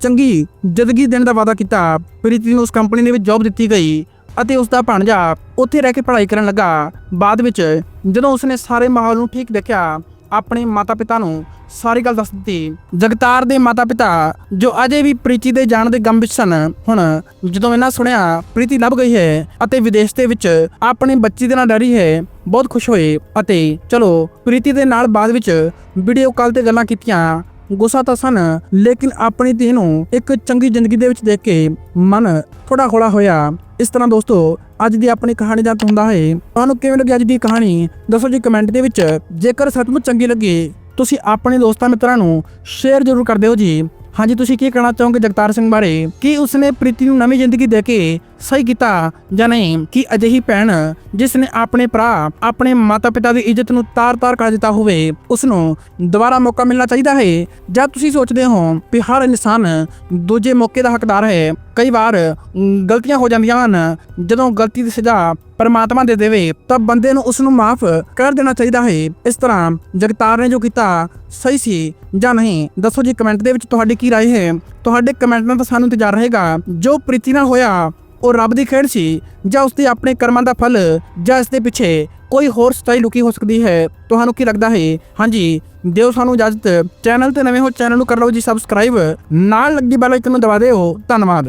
ਚੰਗੀ ਜ਼ਿੰਦਗੀ ਦੇਣ ਦਾ ਵਾਅਦਾ ਕੀਤਾ। ਪ੍ਰੀਤੀ ਨੂੰ ਉਸ ਕੰਪਨੀ ਦੇ ਵਿੱਚ ਜੌਬ ਦਿੱਤੀ ਗਈ ਅਤੇ ਉਸ ਦਾ ਭਾਣਜਾ ਉੱਥੇ ਰਹਿ ਕੇ ਪੜ੍ਹਾਈ ਕਰਨ ਲੱਗਾ। ਬਾਅਦ ਵਿੱਚ ਜਦੋਂ ਉਸਨੇ ਸਾਰੇ ਮਾਹੌਲ ਨੂੰ ਠੀਕ ਦੇਖਿਆ ਆਪਣੇ ਮਾਤਾ-ਪਿਤਾ ਨੂੰ ਸਾਰੀ ਗੱਲ ਦੱਸ ਦਿੱਤੀ। ਜਗਤਾਰ ਦੇ ਮਾਤਾ-ਪਿਤਾ, ਜੋ ਅਜੇ ਵੀ ਪ੍ਰੀਤੀ ਦੇ ਜਾਣ ਦੇ ਗਮ ਵਿੱਚ ਸਨ, ਹੁਣ ਜਦੋਂ ਇਹਨਾਂ ਸੁਣਿਆ, ਪ੍ਰੀਤੀ ਲੱਭ ਗਈ ਹੈ ਅਤੇ ਵਿਦੇਸ਼ ਦੇ ਵਿੱਚ ਆਪਣੇ ਬੱਚੀ ਦੇ ਨਾਲ ਡਰੀ ਹੈ, ਬਹੁਤ ਖੁਸ਼ ਹੋਏ ਅਤੇ ਚਲੋ, ਪ੍ਰੀਤੀ ਦੇ ਨਾਲ ਬਾਅਦ ਵਿੱਚ ਵੀਡੀਓ ਕਾਲ ਤੇ ਗੱਲਾਂ ਕੀਤੀਆਂ। ਗੁੱਸਾ ਤਾਂ ਸਨ, ਲੇਕਿਨ ਆਪਣੀ ਧੀ ਨੂੰ ਇੱਕ ਚੰਗੀ ਜ਼ਿੰਦਗੀ ਦੇ ਵਿੱਚ ਦੇਖ ਕੇ ਮਨ ਥੋੜਾ ਹੌਲਾ ਹੋਇਆ। ਇਸ ਤਰ੍ਹਾਂ ਦੋਸਤੋ, ਅੱਜ ਦੀ ਆਪਣੀ ਕਹਾਣੀ ਦਾ ਹੁੰਦਾ ਹੈ। ਤੁਹਾਨੂੰ ਕਿਵੇਂ ਲੱਗੀ ਅੱਜ ਦੀ ਕਹਾਣੀ? ਦੱਸੋ ਜੀ ਕਮੈਂਟ ਦੇ ਵਿੱਚ। ਜੇਕਰ ਸੱਚਮੁੱਚ ਚੰਗੀ ਲੱਗੀ, ਤੁਸੀਂ ਆਪਣੇ ਦੋਸਤਾਂ ਮਿੱਤਰਾਂ ਨੂੰ ਸ਼ੇਅਰ ਜ਼ਰੂਰ ਕਰ ਦਿਓ ਜੀ। ਹਾਂਜੀ, ਤੁਸੀਂ ਕੀ ਕਹਿਣਾ ਚਾਹੋਗੇ ਜਗਤਾਰ ਸਿੰਘ ਬਾਰੇ? ਕੀ ਉਸਨੇ ਪ੍ਰੀਤੀ ਨੂੰ ਨਵੀਂ ਜ਼ਿੰਦਗੀ ਦੇ ਕੇ ਸਹੀ ਕੀਤਾ ਜਾਂ ਨਹੀਂ ਕਿ ਅਜਿਹੀ ਭੈਣ ਜਿਸ ਨੇ ਆਪਣੇ ਭਰਾ ਆਪਣੇ ਮਾਤਾ-ਪਿਤਾ ਦੀ ਇੱਜ਼ਤ ਨੂੰ ਤਾਰ-ਤਾਰ ਕਰ ਦਿੱਤਾ ਹੋਵੇ ਉਸ ਨੂੰ ਦੁਬਾਰਾ ਮੌਕਾ ਮਿਲਣਾ ਚਾਹੀਦਾ ਹੈ ਜਾਂ ਤੁਸੀਂ ਸੋਚਦੇ ਹੋ ਕਿ ਹਰ ਇਨਸਾਨ ਦੂਜੇ ਮੌਕੇ ਦਾ ਹੱਕਦਾਰ ਹੈ ਕਈ ਵਾਰ ਅਮ, ਗਲਤੀਆਂ ਹੋ ਜਾਂਦੀਆਂ ਹਨ ਜਦੋਂ ਗਲਤੀ ਦੀ ਸਜ਼ਾ ਪਰਮਾਤਮਾ ਦੇ ਦੇਵੇ ਤਾਂ ਬੰਦੇ ਨੂੰ ਉਸ ਨੂੰ ਮਾਫ ਕਰ ਦੇਣਾ ਚਾਹੀਦਾ ਹੈ ਇਸ ਤਰ੍ਹਾਂ ਜਗਤਾਰ ਨੇ ਜੋ ਕੀਤਾ ਸਹੀ ਸੀ ਜਾਂ ਨਹੀਂ ਦੱਸੋ ਜੀ ਕਮੈਂਟ ਦੇ ਵਿੱਚ ਤੁਹਾਡੀ ਕੀ رائے ਹੈ ਤੁਹਾਡੇ ਕਮੈਂਟ ਨਾਲ ਤਾਂ ਸਾਨੂੰ ਇੰਤਜ਼ਾਰ ਰਹੇਗਾ ਜੋ ਪ੍ਰੀਤੀ ਨਾਲ ਹੋਇਆ ਉਹ ਰੱਬ ਦੀ ਖੇਡ ਸੀ ਜਾਂ ਉਸਦੇ ਆਪਣੇ ਕਰਮਾਂ ਦਾ ਫਲ ਜਾਂ ਇਸ ਦੇ ਪਿੱਛੇ ਕੋਈ ਹੋਰ ਸਟਾਈ ਲੁਕੀ ਹੋ ਸਕਦੀ ਹੈ? ਤੁਹਾਨੂੰ ਕੀ ਲੱਗਦਾ ਹੈ? ਹਾਂਜੀ, ਦਿਓ ਸਾਨੂੰ ਇਜਾਜ਼ਤ। ਚੈਨਲ ਤੇ ਨਵੇਂ ਹੋ ਚੈਨਲ ਨੂੰ ਕਰ ਲਓ ਜੀ ਸਬਸਕ੍ਰਾਈਬ ਨਾਲ ਲੱਗੀ ਬੈਲ ਆਈਕਨ ਨੂੰ ਦਬਾ ਦਿਓ। ਧੰਨਵਾਦ।